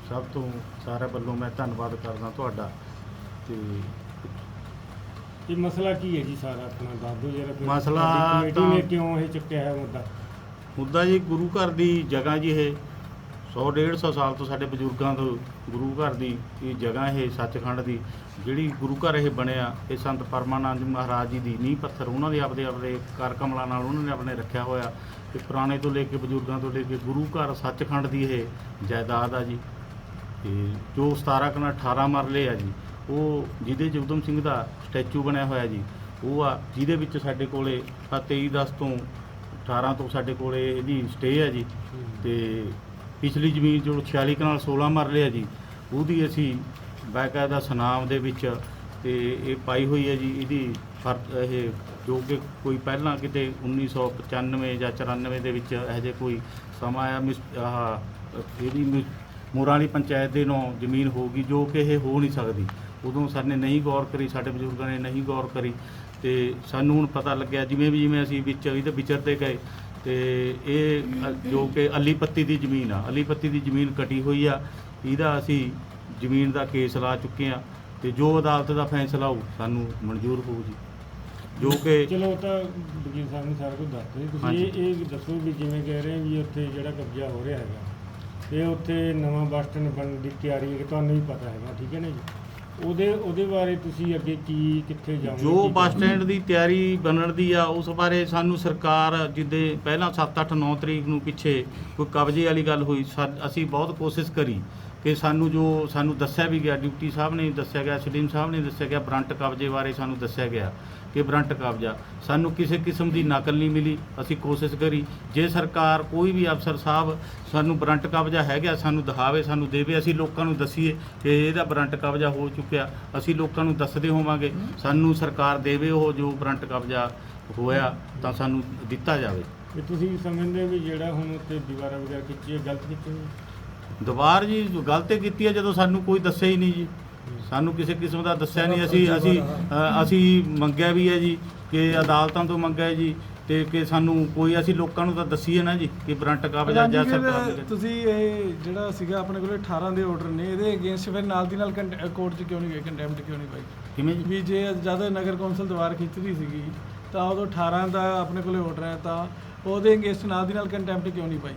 ਸਭ ਤੋਂ ਸਾਰਿਆਂ ਵੱਲੋਂ ਮੈਂ ਧੰਨਵਾਦ ਕਰਦਾ ਤੁਹਾਡਾ। ਤੇ ਇਹ ਮਸਲਾ ਕੀ ਹੈ ਜੀ ਸਾਰਾ ਆਪਣਾ? ਦੱਸ ਦਿਓ ਜਰਾ ਫਿਰ। ਮਸਲਾ ਤੁਹਾਡੀ ਕਮੇਟੀ ਨੇ ਤਾਂ- ਕਿਉਂ ਇਹ ਚੁੱਕਿਆ ਹੈ ਮੁੱਦਾ? ਮੁੱਦਾ ਜੀ ਗੁਰੂ ਘਰ ਦੀ ਜਗ੍ਹਾ ਜੀ ਇਹ। 100 150 ਸਾਲ ਤੋਂ ਸਾਡੇ ਬਜ਼ੁਰਗਾਂ ਤੋਂ ਗੁਰੂ ਘਰ ਦੀ ਇਹ ਜਗ੍ਹਾ ਇਹ ਸੱਚਖੰਡ ਦੀ। ਜਿਹੜੀ ਗੁਰੂ ਘਰ ਇਹ ਬਣਿਆ ਇਹ ਸੰਤ ਪਰਮਾਨੰਦ ਮਹਾਰਾਜ ਜੀ ਦੀ ਨੀਂਹ ਪੱਥਰ ਉਹਨਾਂ ਦੇ ਆਪਦੇ ਆਪਦੇ ਕਰ ਕਮਲਾਂ ਨਾਲ ਉਹਨਾਂ ਨੇ ਆਪਣੇ ਰੱਖਿਆ ਹੋਇਆ। ਤੇ ਪੁਰਾਣੇ ਤੋਂ ਲੈ ਕੇ ਬਜ਼ੁਰਗਾਂ ਤੋਂ ਲੈ ਕੇ ਗੁਰੂ ਘਰ ਸੱਚਖੰਡ ਦੀ ਇਹ ਜਾਇਦਾਦ ਆ ਜੀ। ਤੇ ਜੋ 17 ਕਨਾ 18 ਮਰਲੇ ਆ ਜੀ ਉਹ ਜਿਹਦੇ 'ਚ ਉਦਮ ਸਿੰਘ ਦਾ ਸਟੈਚੂ ਬਣਿਆ ਹੋਇਆ ਜੀ, ਉਹ ਆ, ਜਿਹਦੇ ਵਿੱਚ ਸਾਡੇ ਕੋਲੇ ਆ 23 10 ਤੋਂ 18 ਤੋਂ ਸਾਡੇ ਕੋਲੇ ਇਹਦੀ ਸਟੇ ਹੈ ਜੀ। ਤੇ ਪਿਛਲੀ ਜ਼ਮੀਨ ਜੋ 46 ਕਨਾਲ 16 ਮਰਲੇ ਆ ਜੀ। ਉਹਦੀ ਅਸੀਂ ਬਾਕਾਇਦਾ ਸਨਾਮ ਦੇ ਵਿੱਚ ਤੇ ਇਹ ਪਾਈ ਹੋਈ ਹੈ ਜੀ, ਇਹਦੀ ਫਰ- ਇਹ ਜੋ ਕਿ ਕੋਈ ਪਹਿਲਾਂ ਕਿਤੇ 1995 ਜਾਂ 94 ਦੇ ਵਿੱਚ ਇਹੋ ਜਿਹੇ ਕੋਈ ਸਮਾਂ ਆ, ਮਿਸ, ਆਹ, ਇਹਦੀ ਮਿ- ਮੋਰਾਂ ਪੰਚਾਇਤ ਦੇ ਨਾਂ ਜ਼ਮੀਨ ਹੋਊਗੀ, ਜੋ ਕਿ ਇਹ ਹੋ ਨਹੀਂ ਸਕਦੀ। ਉਦੋਂ ਸਾਡੇ ਨਹੀਂ ਗੌਰ ਕਰੀ ਸਾਡੇ ਬਜ਼ੁਰਗਾਂ ਨੇ ਨਹੀਂ ਗੌਰ ਕਰੀ ਤੇ ਸਾਨੂੰ ਹੁਣ ਪਤਾ ਲੱਗਿਆ ਜਿਵੇਂ ਵੀ ਜਿਵੇਂ ਅਸੀਂ ਵਿੱਚ ਇਹਦੇ ਵਿਚਰਦੇ ਗਏ ਤੇ ਇਹ ਜੋ ਕਿ ਅਲੀ ਪੱਤੀ ਦੀ ਜ਼ਮੀਨ ਆ ਅਲੀ ਪੱਤੀ ਦੀ ਜ਼ਮੀਨ ਕਟੀ ਹੋਈ ਆ ਇਹਦਾ ਅਸੀਂ ਜ਼ਮੀਨ ਦਾ ਕੇਸ ਲਾ ਚੁੱਕੇ ਆ ਤੇ ਜੋ ਅਦਾਲਤ ਦਾ ਫੈਸਲਾ ਹੋਊ ਸਾਨੂੰ ਮਨਜ਼ੂਰ ਹੋਊ ਜੀ। ਜੋ ਕਿ ਚਲੋ ਤਾਂ ਵਕੀਲ ਸਾਹਿਬ ਨੇ ਸਾਰਾ ਕੁਝ ਦੱਸ ਦਿੱਤਾ ਤੁਸੀਂ। ਇਹ ਇਹ ਦੱਸੋ ਵੀ ਜਿਵੇਂ ਕਹਿ ਰਹੇ ਵੀ ਉੱਥੇ ਜਿਹੜਾ ਕਬਜ਼ਾ ਹੋ ਰਿਹਾ ਹੈਗਾ। ਇਹ ਉੱਥੇ ਨਵਾਂ ਬੱਸ ਸਟੈਂਡ ਬਣਨ ਦੀ ਤਿਆਰੀ ਹੈ ਤੁਹਾਨੂੰ ਵੀ ਪਤਾ ਹੈਗਾ ਠੀਕ ਹੈ ਨਾ ਜੀ? ਉਹਦੇ ਉਹਦੇ ਬਾਰੇ ਤੁਸੀਂ ਅੱਗੇ ਕੀ ਕਿੱਥੇ ਜਾਓਗੇ ਜੋ ਕੀ ਬੱਸ? ਸਟੈਂਡ ਦੀ ਤਿਆਰੀ ਬਣਨ ਦੀ ਆ ਉਸ ਬਾਰੇ ਸਾਨੂੰ ਸਰਕਾਰ ਜਿੱਦੇ ਪਹਿਲਾਂ 7 8 9 ਤਰੀਕ ਨੂੰ ਪਿੱਛੇ ਕੋਈ ਕਬਜ਼ੇ ਵਾਲੀ ਗੱਲ ਹੋਈ ਸਾ- ਅਸੀਂ ਬਹੁਤ ਕੋਸ਼ਿਸ਼ ਕਰੀ ਕਿ ਸਾਨੂੰ ਜੋ ਸਾਨੂੰ ਦੱਸਿਆ ਵੀ ਗਿਆ, ਡਿਊਟੀ ਸਾਹਿਬ ਨੇ ਦੱਸਿਆ ਗਿਆ, ਸਲੀਮ ਸਾਹਿਬ ਨੇ ਦੱਸਿਆ ਗਿਆ, ਬਰੰਟ ਕਬਜ਼ੇ ਬਾਰੇ ਸਾਨੂੰ ਦੱਸਿਆ ਗਿਆ ਕਿ ਬਰੰਟ ਕਬਜ਼ਾ। ਸਾਨੂੰ ਕਿਸੇ ਕਿਸਮ ਦੀ ਨਕਲ ਨਹੀਂ ਮਿਲੀ, ਅਸੀਂ ਕੋਸ਼ਿਸ਼ ਕਰੀ। ਜੇ ਸਰਕਾਰ ਕੋਈ ਵੀ ਅਫਸਰ ਸਾਹਿਬ ਸਾਨੂੰ ਬਰੰਟ ਕਬਜ਼ਾ ਹੈਗਾ, ਸਾਨੂੰ ਦਿਖਾਵੇ, ਸਾਨੂੰ ਦੇਵੇ, ਅਸੀਂ ਲੋਕਾਂ ਨੂੰ ਦੱਸੀਏ ਕਿ ਇਹਦਾ ਬਰੰਟ ਕਬਜ਼ਾ ਹੋ ਚੁੱਕਿਆ। ਅਸੀਂ ਲੋਕਾਂ ਨੂੰ ਦੱਸਦੇ ਹੋਵਾਂਗੇ, ਸਾਨੂੰ ਸਰਕਾਰ ਦੇਵੇ ਉਹ ਜੋ ਬਰੰਟ ਕਬਜ਼ਾ ਹੋਇਆ, ਤਾਂ ਸਾਨੂੰ ਦਿੱਤਾ ਜਾਵੇ। ਇਹ ਤੁਸੀਂ ਸਮਝਦੇ ਵੀ ਜਿਹੜਾ ਹੁਣ ਉੱਤੇ ਦੀਵਾਰਾਂ ਵਗੈਰਾ ਖਿੱਚੀ ਹੈ, ਗਲਤ ਕੀਤੀ ਹੋਈ? ਦੁਬਾਰ ਜੀ ਗਲਤੀ ਕੀਤੀ ਹੈ ਜਦੋਂ ਸਾਨੂੰ ਕੋਈ ਦੱਸਿਆ ਹੀ ਨਹੀਂ ਜੀ। ਸਾਨੂੰ ਕਿਸੇ ਕਿਸਮ ਦਾ ਦੱਸਿਆ ਨਹੀਂ। ਅਸੀਂ ਅਸੀਂ ਅਸੀਂ ਮੰਗਿਆ ਵੀ ਹੈ ਜੀ ਕਿ ਅਦਾਲਤਾਂ ਤੋਂ ਮੰਗਿਆ ਜੀ ਤੇ ਕਿ ਸਾਨੂੰ ਕੋਈ ਅਸੀਂ ਲੋਕਾਂ ਨੂੰ ਤਾਂ ਦੱਸੀਏ ਨਾ ਜੀ ਕਿ ਬਰੰਟ ਕਬਜ਼ਾ ਜਾਂ ਜੀ, ਸਰਕਾਰ ਫਿਰ ਦੇ ਤੁਸੀਂ ਇਹ ਜਿਹੜਾ ਸੀਗਾ ਆਪਣੇ ਕੋਲੇ 18 ਦੇ ਆਰਡਰ ਨੇ ਇਹਦੇ ਅਗੇਂਸਟ ਫਿਰ ਨਾਲ ਦੀ ਨਾਲ ਕੋਰਟ 'ਚ ਕਿਉਂ ਨਹੀਂ ਗਏ? ਕੰਟੈਂਪਟ ਕਿਉਂ ਨਹੀਂ ਪਾਈ? ਕਿਵੇਂ ਜੀ? ਵੀ ਜੇ ਜਦ ਨਗਰ ਕੌਂਸਲ ਦੀਵਾਰ ਖਿੱਚਦੀ ਸੀਗੀ ਤਾਂ ਉਦੋਂ 18 ਦਾ ਆਪਣੇ ਕੋਲੇ ਆਰਡਰ ਹੈ ਤਾਂ ਉਹਦੇ ਅਗੇਂਸਟ ਨਾਲ ਦੀ ਨਾਲ ਕੰਟੈਂਪਟ ਕਿਉਂ ਨਹੀਂ ਪਾਈ?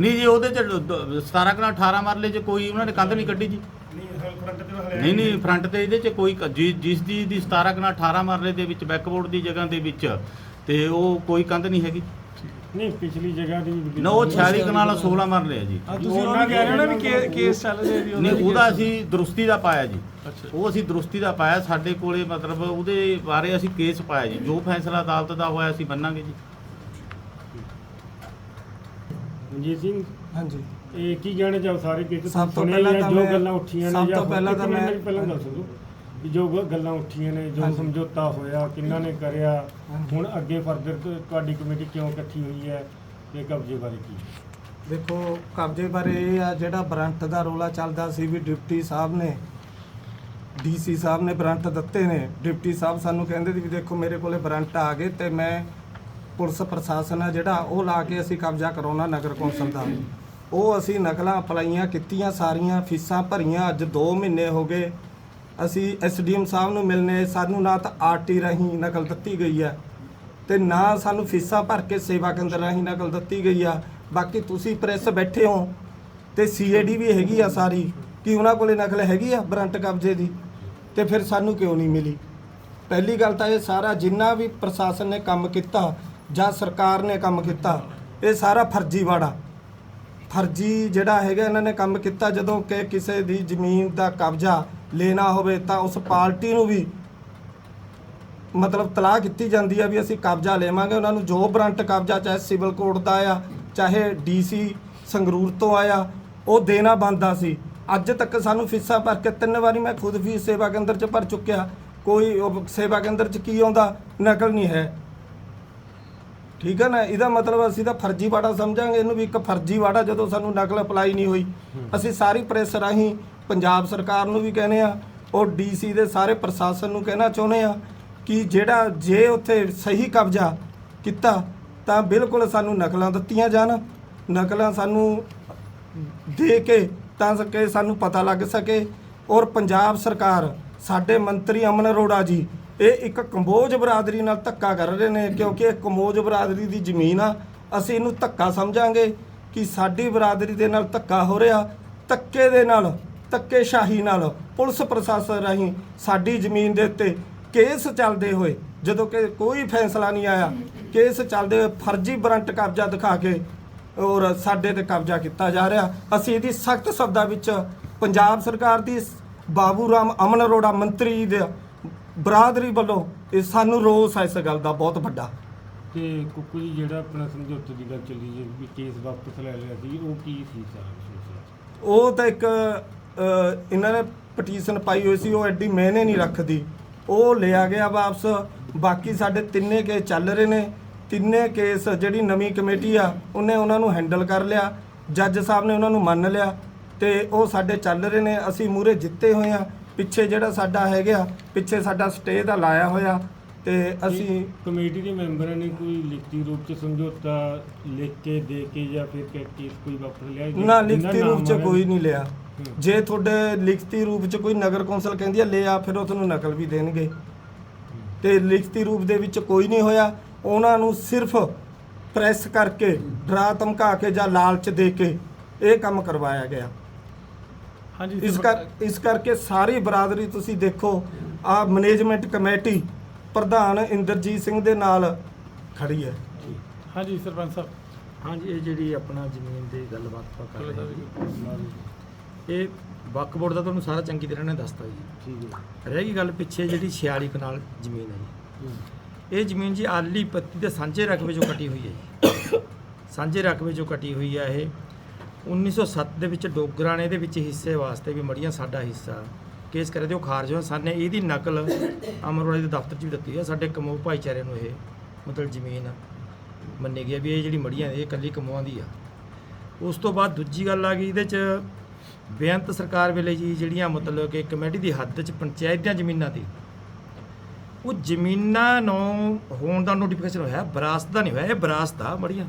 ਨਹੀਂ ਜੀ ਉਹਦੇ ਚ ਦ- 17 ਕਨਾ 18 ਮਰਲੇ ਚ ਕੋਈ ਉਹਨਾਂ ਨੇ ਕੰਧ ਨਹੀਂ ਕੱਢੀ ਜੀ। ਨਹੀਂ ਨਹੀਂ ਫਰੰਟ ਤੇ ਇਹਦੇ ਚ ਕੋਈ ਕ- ਜਿ- ਜਿਸ ਦੀ ਦੀ 17 ਕਨਾ 18 ਮਰਲੇ ਦੇ ਵਿੱਚ ਬੈਕਬੋਰਡ ਦੀ ਜਗ੍ਹਾ ਦੇ ਵਿੱਚ ਤੇ ਉਹ ਕੋਈ ਕੰਧ ਨਹੀਂ ਹੈਗੀ। ਨਹੀਂ ਪਿਛਲੀ ਜਗ੍ਹਾ ਦੀ ਵੀ ਨਾ ਉਹ 46 ਕਨਾਲ 16 ਮਰਲੇ ਆ ਜੀ। ਆ ਤੁਸੀਂ ਉਹ ਵੀ ਕਹਿ ਰਹੇ ਹੋ ਨਾ ਵੀ ਕੇ- ਕੇਸ ਚੱਲ ਰਿਹਾ ਜੀ ਨਹੀਂ ਵੀ ਉਹਦਾ ਅਸੀਂ ਦਰੁਸਤੀ ਦਾ ਪਾਇਆ ਜੀ। ਅੱਛਾ। ਉਹ ਅਸੀਂ ਦਰੁਸਤੀ ਦਾ ਪਾਇਆ ਸਾਡੇ ਕੋਲੇ ਮਤਲਬ ਉਹਦੇ ਬਾਰੇ ਅਸੀਂ ਕੇਸ ਪਾਇਆ ਜੀ। ਜੋ ਫੈਸਲਾ ਅਦਾਲਤ ਦਾ ਹੋਇਆ ਅਸੀਂ ਮੰਨਾਂਗੇ ਜੀ। ਮਨਜੀਤ ਸਿੰਘ? ਹਾਂਜੀ। ਇਹ ਕੀ ਕਹਿਣਾ ਚਾਹੋ ਸਾਰੇ ਕਿ ਸਭ ਤੋਂ ਪਹਿਲਾਂ ਜਾਂ ਤਾਂ ਜੋ ਮੈਂ- ਗੱਲਾਂ ਉੱਠੀਆਂ ਨੇ ਸਭ ਤੋਂ ਪਹਿਲਾਂ ਤਾਂ ਮੈਂ- ਪਹਿਲਾਂ ਦੱਸ ਦਿਓ ਵੀ ਜੋ ਗੱਲਾਂ ਉੱਠੀਆਂ ਨੇ ਜੋ। ਸਮਝੌਤਾ ਹੋਇਆ ਕਿੰਨਾਂ ਨੇ ਕਰਿਆ। ਹੁਣ ਅੱਗੇ ਫਰਦਰ ਤੁਹਾਡੀ ਕਮੇਟੀ ਕਿਉਂ ਇਕੱਠੀ ਹੋਈ ਹੈ ਤੇ ਕਬਜ਼ੇ ਬਾਰੇ ਕੀ? ਦੇਖੋ ਕਬਜ਼ੇ ਬਾਰੇ ਇਹ ਆ ਜਿਹੜਾ ਬਰੰਟ ਦਾ ਰੋਲਾ ਚੱਲਦਾ ਸੀ ਵੀ ਡਿਪਟੀ ਸਾਹਿਬ ਨੇ ਡੀਸੀ ਸਾਹਿਬ ਨੇ ਬਰੰਟ ਦਿੱਤੇ ਨੇ। ਡਿਪਟੀ ਸਾਹਿਬ ਸਾਨੂੰ ਕਹਿੰਦੇ ਸੀ ਵੀ ਦੇਖੋ ਮੇਰੇ ਕੋਲੇ ਬਰੰਟ ਆ ਗਏ ਤੇ ਮੈਂ ਪੁਲਿਸ ਪ੍ਰਸ਼ਾਸਨ ਆ ਜਿਹੜਾ, ਉਹ ਲਾ ਕੇ ਅਸੀਂ ਕਬਜ਼ਾ ਕਰਾਉਣਾ ਨਗਰ ਕੌਂਸਲ ਦਾ। ਉਹ ਅਸੀਂ ਨਕਲਾਂ ਅਪਲਾਈਆਂ ਕੀਤੀਆਂ, ਸਾਰੀਆਂ ਫੀਸਾਂ ਭਰੀਆਂ, ਅੱਜ 2 ਮਹੀਨੇ ਹੋ ਗਏ। ਅਸੀਂ ਐਸਡੀਐਮ ਸਾਹਿਬ ਨੂੰ ਮਿਲਨੇ, ਸਾਨੂੰ ਨਾ ਤਾਂ ਆਰਟੀ ਰਾਹੀਂ ਨਕਲ ਦਿੱਤੀ ਗਈ ਹੈ ਤੇ ਨਾ ਸਾਨੂੰ ਫੀਸਾਂ ਭਰ ਕੇ ਸੇਵਾ ਕੇਂਦਰ ਰਾਹੀਂ ਨਕਲ ਦਿੱਤੀ ਗਈ ਆ। ਬਾਕੀ ਤੁਸੀਂ ਪ੍ਰੈਸ ਬੈਠੇ ਹੋ, ਤੇ ਸੀਏਡੀ ਵੀ ਹੈਗੀ ਆ ਸਾਰੀ। ਕਿ ਉਹਨਾਂ ਕੋਲੇ ਨਕਲ ਹੈਗੀ ਆ ਬਰੰਟ ਕਬਜ਼ੇ ਦੀ? ਤੇ ਫਿਰ ਸਾਨੂੰ ਕਿਉਂ ਨਹੀਂ ਮਿਲੀ? ਪਹਿਲੀ ਗੱਲ ਤਾਂ ਇਹ ਸਾਰਾ ਜਿੰਨਾ ਵੀ ਪ੍ਰਸ਼ਾਸਨ ਨੇ ਕੰਮ ਕੀਤਾ ਜਾਂ ਸਰਕਾਰ ਨੇ ਕੰਮ ਕੀਤਾ, ਇਹ ਸਾਰਾ ਫਰਜ਼ੀਵਾੜਾ ਫਰਜ਼ੀ ਜਿਹੜਾ ਹੈਗਾ, ਇਹਨਾਂ ਨੇ ਕੰਮ ਕੀਤਾ ਜਦੋਂ ਕਿ ਕਿਸੇ ਦੀ ਜ਼ਮੀਨ ਦਾ ਕਬਜ਼ਾ ਲੈਣਾ ਹੋਵੇ ਤਾਂ ਉਸ ਪਾਰਟੀ ਨੂੰ ਵੀ ਮਤਲਬ ਤਲਾਹ ਕੀਤੀ ਜਾਂਦੀ ਆ ਵੀ ਅਸੀਂ ਕਬਜ਼ਾ ਲੈਵਾਂਗੇ। ਉਹਨਾਂ ਨੂੰ ਜੋ ਬਰੰਟ ਕਬਜ਼ਾ, ਚਾਹੇ ਸਿਵਲ ਕੋਰਟ ਦਾ ਆ, ਚਾਹੇ ਡੀਸੀ ਸੰਗਰੂਰ ਤੋਂ ਆਇਆ, ਉਹ ਦੇਣਾ ਬੰਦਾ ਸੀ। ਅੱਜ ਤੱਕ ਸਾਨੂੰ ਫੀਸਾਂ ਭਰ ਕੇ ਤਿੰਨ ਵਾਰੀ ਮੈਂ ਖੁਦ ਫੀਸ ਸੇਵਾ ਕੇਂਦਰ 'ਚ ਭਰ ਚੁੱਕਿਆ। ਕੋਈ ਉਹ ਸੇਵਾ ਕੇਂਦਰ 'ਚ ਕੀ ਆਉਂਦਾ? ਨਕਲ ਨਹੀਂ ਹੈ। ਠੀਕ ਹੈ ਨਾ? ਇਹਦਾ ਮਤਲਬ ਅਸੀਂ ਤਾਂ ਫਰਜ਼ੀ ਵਾੜਾ ਸਮਝਾਂਗੇ। ਇਹਨੂੰ ਵੀ ਇੱਕ ਫਰਜ਼ੀ ਵਾੜਾ ਜਦੋਂ ਸਾਨੂੰ ਨਕਲ ਅਪਲਾਈ ਨਹੀਂ ਹੋਈ। ਅਸੀਂ ਸਾਰੀ ਪ੍ਰੈਸ ਰਾਹੀਂ ਪੰਜਾਬ ਸਰਕਾਰ ਨੂੰ ਵੀ ਕਹਿੰਦੇ ਆ ਔਰ ਡੀਸੀ ਦੇ ਸਾਰੇ ਪ੍ਰਸ਼ਾਸਨ ਨੂੰ ਕਹਿਣਾ ਚਾਹੁੰਦੇ ਆ ਕਿ ਜਿਹੜਾ ਜੇ ਉੱਥੇ ਸਹੀ ਕਬਜ਼ਾ ਕੀਤਾ ਤਾਂ ਬਿਲਕੁਲ ਸਾਨੂੰ ਨਕਲਾਂ ਦਿੱਤੀਆਂ ਜਾਣ। ਨਕਲਾਂ ਸਾਨੂੰ ਦੇ ਕੇ ਤਾਂ ਕਿ ਸਾਨੂੰ ਪਤਾ ਲੱਗ ਸਕੇ। ਔਰ ਪੰਜਾਬ ਸਰਕਾਰ ਸਾਡੇ ਮੰਤਰੀ ਅਮਨ ਅਰੋੜਾ ਜੀ ਇਹ ਇੱਕ ਕੰਬੋਜ ਬਰਾਦਰੀ ਨਾਲ ਧੱਕਾ ਕਰ ਰਹੇ ਨੇ, ਕਿਉਂਕਿ ਇਹ ਕੰਬੋਜ ਬਰਾਦਰੀ ਦੀ ਜ਼ਮੀਨ ਆ। ਅਸੀਂ ਇਹਨੂੰ ਧੱਕਾ ਸਮਝਾਂਗੇ ਕਿ ਸਾਡੀ ਬਰਾਦਰੀ ਦੇ ਨਾਲ ਧੱਕਾ ਹੋ ਰਿਹਾ, ਧੱਕੇ ਦੇ ਨਾਲ, ਧੱਕੇਸ਼ਾਹੀ ਨਾਲ, ਪੁਲਿਸ ਪ੍ਰਸ਼ਾਸਨ ਰਾਹੀਂ ਸਾਡੀ ਜ਼ਮੀਨ ਦੇ ਉੱਤੇ ਕੇਸ ਚੱਲਦੇ ਹੋਏ, ਜਦੋਂ ਕਿ ਕੋਈ ਫੈਸਲਾ ਨਹੀਂ ਆਇਆ, ਕੇਸ ਚੱਲਦੇ ਹੋਏ ਫਰਜ਼ੀ ਬਰੰਟ ਕਬਜ਼ਾ ਦਿਖਾ ਕੇ ਔਰ ਸਾਡੇ ਤੇ ਕਬਜ਼ਾ ਕੀਤਾ ਜਾ ਰਿਹਾ। ਅਸੀਂ ਇਹਦੀ ਸਖਤ ਸ਼ਬਦਾਂ ਵਿੱਚ ਪੰਜਾਬ ਸਰਕਾਰ ਦੀ, ਬਾਬੂ ਰਾਮ ਅਮਨ ਅਰੋੜਾ ਮੰਤਰੀ ਦੇ ਬਰਾਦਰੀ ਵੱਲੋਂ ਇਹ ਸਾਨੂੰ ਰੋਸ ਹੈ ਇਸ ਗੱਲ ਦਾ ਬਹੁਤ ਵੱਡਾ। ਤੇ ਕੁੱਕੂ ਜੀ ਜਿਹੜਾ ਆਪਣਾ ਸਮਝੌਤੇ ਦੀ ਗੱਲ ਚੱਲੀ ਜੇ ਵੀ ਕੇਸ ਵਾਪਸ ਲੈ ਲਿਆ ਸੀ ਉਹ ਕੀ ਸੀ ਸਾਰਾ ਵਿਸ਼ੇਸ਼ ਉਹ ਤਾਂ ਇੱਕ ਅ, ਇਹਨਾਂ ਨੇ ਪਟੀਸ਼ਨ ਪਾਈ ਹੋਈ ਸੀ ਉਹ ਐਡੀ ਮੈਨੇ ਨਹੀਂ ਰੱਖਦੀ। ਉਹ ਲਿਆ ਗਿਆ ਵਾਪਸ ਬਾਕੀ ਸਾਡੇ ਤਿੰਨੇ ਕੇਸ ਚੱਲ ਰਹੇ ਨੇ। ਤਿੰਨੇ ਕੇਸ ਜਿਹੜੀ ਨਵੀਂ ਕਮੇਟੀ ਆ ਉਹਨੇ ਉਹਨਾਂ ਨੂੰ ਹੈਂਡਲ ਕਰ ਲਿਆ। ਜੱਜ ਸਾਹਿਬ ਨੇ ਉਹਨਾਂ ਨੂੰ ਮੰਨ ਲਿਆ ਤੇ ਉਹ ਸਾਡੇ ਚੱਲ ਰਹੇ ਨੇ ਅਸੀਂ ਮੂਰੇ ਜਿੱਤੇ ਹੋਏ ਆ। ਪਿੱਛੇ ਜਿਹੜਾ ਸਾਡਾ ਹੈਗਾ ਪਿੱਛੇ ਸਾਡਾ ਸਟੇ ਦਾ ਲਾਇਆ ਹੋਇਆ ਤੇ ਅਸੀਂ ਕਮੇਟੀ ਦੇ ਮੈਂਬਰਾਂ ਨੇ ਕੋਈ ਲਿਖਤੀ ਰੂਪ ਚ ਸਮਝੌਤਾ ਲਿਖ ਕੇ ਦੇ ਕੇ ਜਾਂ ਫਿਰ ਕਿ ਕੇਸ ਕੋਈ ਵਾਪਸ ਲਿਆ ਨਾ ਲਿਖਤੀ ਰੂਪ ਚ ਕੋਈ ਨਹੀਂ ਲਿਆ। ਹੂੰ। ਜੇ ਤੁਹਾਡੇ ਲਿਖਤੀ ਰੂਪ ਚ ਕੋਈ ਨਗਰ ਕੌਂਸਲ ਕਹਿੰਦੀ ਆ ਲਿਆ ਫਿਰ ਉਹ ਤੁਹਾਨੂੰ ਨਕਲ ਵੀ ਦੇਣਗੇ। ਤੇ ਲਿਖਤੀ ਰੂਪ ਦੇ ਵਿੱਚ ਕੋਈ ਨਹੀਂ ਹੋਇਆ। ਉਹਨਾਂ ਨੂੰ ਸਿਰਫ ਪ੍ਰੈਸ ਕਰਕੇ ਡਰਾ ਧਮਕਾ ਕੇ ਜਾਂ ਲਾਲਚ ਦੇ ਕੇ ਇਹ ਕੰਮ ਕਰਵਾਇਆ ਗਿਆ। ਇਸ ਕਰ ਇਸ ਕਰਕੇ ਸਾਰੀ ਬਰਾਦਰੀ ਤੁਸੀਂ ਦੇਖੋ ਆ ਮੈਨੇਜਮੈਂਟ ਕਮੇਟੀ ਪ੍ਰਧਾਨ ਇੰਦਰਜੀਤ ਸਿੰਘ ਦੇ ਨਾਲ ਖੜੀ ਹੈ। ਹਾਂਜੀ ਸਰਪੰਚ ਸਾਹਿਬ। ਹਾਂਜੀ ਇਹ ਜਿਹੜੀ ਆਪਣਾ ਜ਼ਮੀਨ ਦੀ ਗੱਲਬਾਤ ਆਪਾਂ ਕਰ ਰਹੇ ਹਾਂ। ਇਹ ਵਕਫ ਬੋਰਡ ਦਾ ਤੁਹਾਨੂੰ ਸਾਰਾ ਚੰਗੀ ਤਰ੍ਹਾਂ ਨੇ ਦੱਸਤਾ ਜੀ। ਠੀਕ ਹੈ। ਰਹਿ ਗਈ ਗੱਲ ਪਿੱਛੇ ਜਿਹੜੀ 46 ਕਨਾਲ ਜ਼ਮੀਨ ਹੈ ਜੀ। ਇਹ ਜ਼ਮੀਨ ਜੀ ਆਲੀ ਪੱਤੀ ਦੇ ਸਾਂਝੇ ਰਕਬੇ ਚੋਂ ਕੱਟੀ ਹੋਈ ਹੈ ਜੀ। ਸਾਂਝੇ ਰਕਬੇ ਚੋਂ ਕੱਟੀ ਹੋਈ ਹੈ ਇਹ। 1907 ਦੇ ਵਿੱਚ ਡੋਗਰਾਂ ਨੇ ਇਹਦੇ ਵਿੱਚ ਹਿੱਸੇ ਵਾਸਤੇ ਵੀ ਮੜੀਆਂ ਸਾਡਾ ਹਿੱਸਾ। ਕੇਸ ਕਰੇ ਤੇ ਉਹ ਖਾਰਜ ਹੋਇਆ। ਸਾਨੇ ਇਹਦੀ ਨਕਲ ਅਮਰਵਾਲੇ ਦੇ ਦਫ਼ਤਰ 'ਚ ਵੀ ਦਿੱਤੀ ਹੈ ਸਾਡੇ ਕਮੋ ਭਾਈਚਾਰੇ ਨੂੰ ਇਹ ਮਤਲਬ ਜ਼ਮੀਨ ਮੰਨੀ ਗਈ ਹੈ ਵੀ ਇਹ ਜਿਹੜੀ ਮੜੀਆਂ ਇਹ ਇਕੱਲੀ ਕਮੋਆਂ ਦੀ ਆ। ਉਸ ਤੋਂ ਬਾਅਦ ਦੂਜੀ ਗੱਲ ਆ ਗਈ, ਇਹਦੇ 'ਚ ਬੇਅੰਤ ਸਰਕਾਰ ਵੇਲੇ ਜੀ ਜਿਹੜੀਆਂ ਮਤਲਬ ਕਿ ਕਮੇਟੀ ਦੀ ਹੱਦ 'ਚ ਪੰਚਾਇਤ ਦੀਆਂ ਜ਼ਮੀਨਾਂ ਦੀ, ਉਹ ਜ਼ਮੀਨਾਂ ਨੂੰ ਹੋਣ ਦਾ ਨੋਟੀਫਿਕੇਸ਼ਨ ਹੋਇਆ। ਵਿਰਾਸਤ ਦਾ ਨਹੀਂ ਹੋਇਆ। ਇਹ ਵਿਰਾਸਤ ਆ ਮੜੀਆਂ।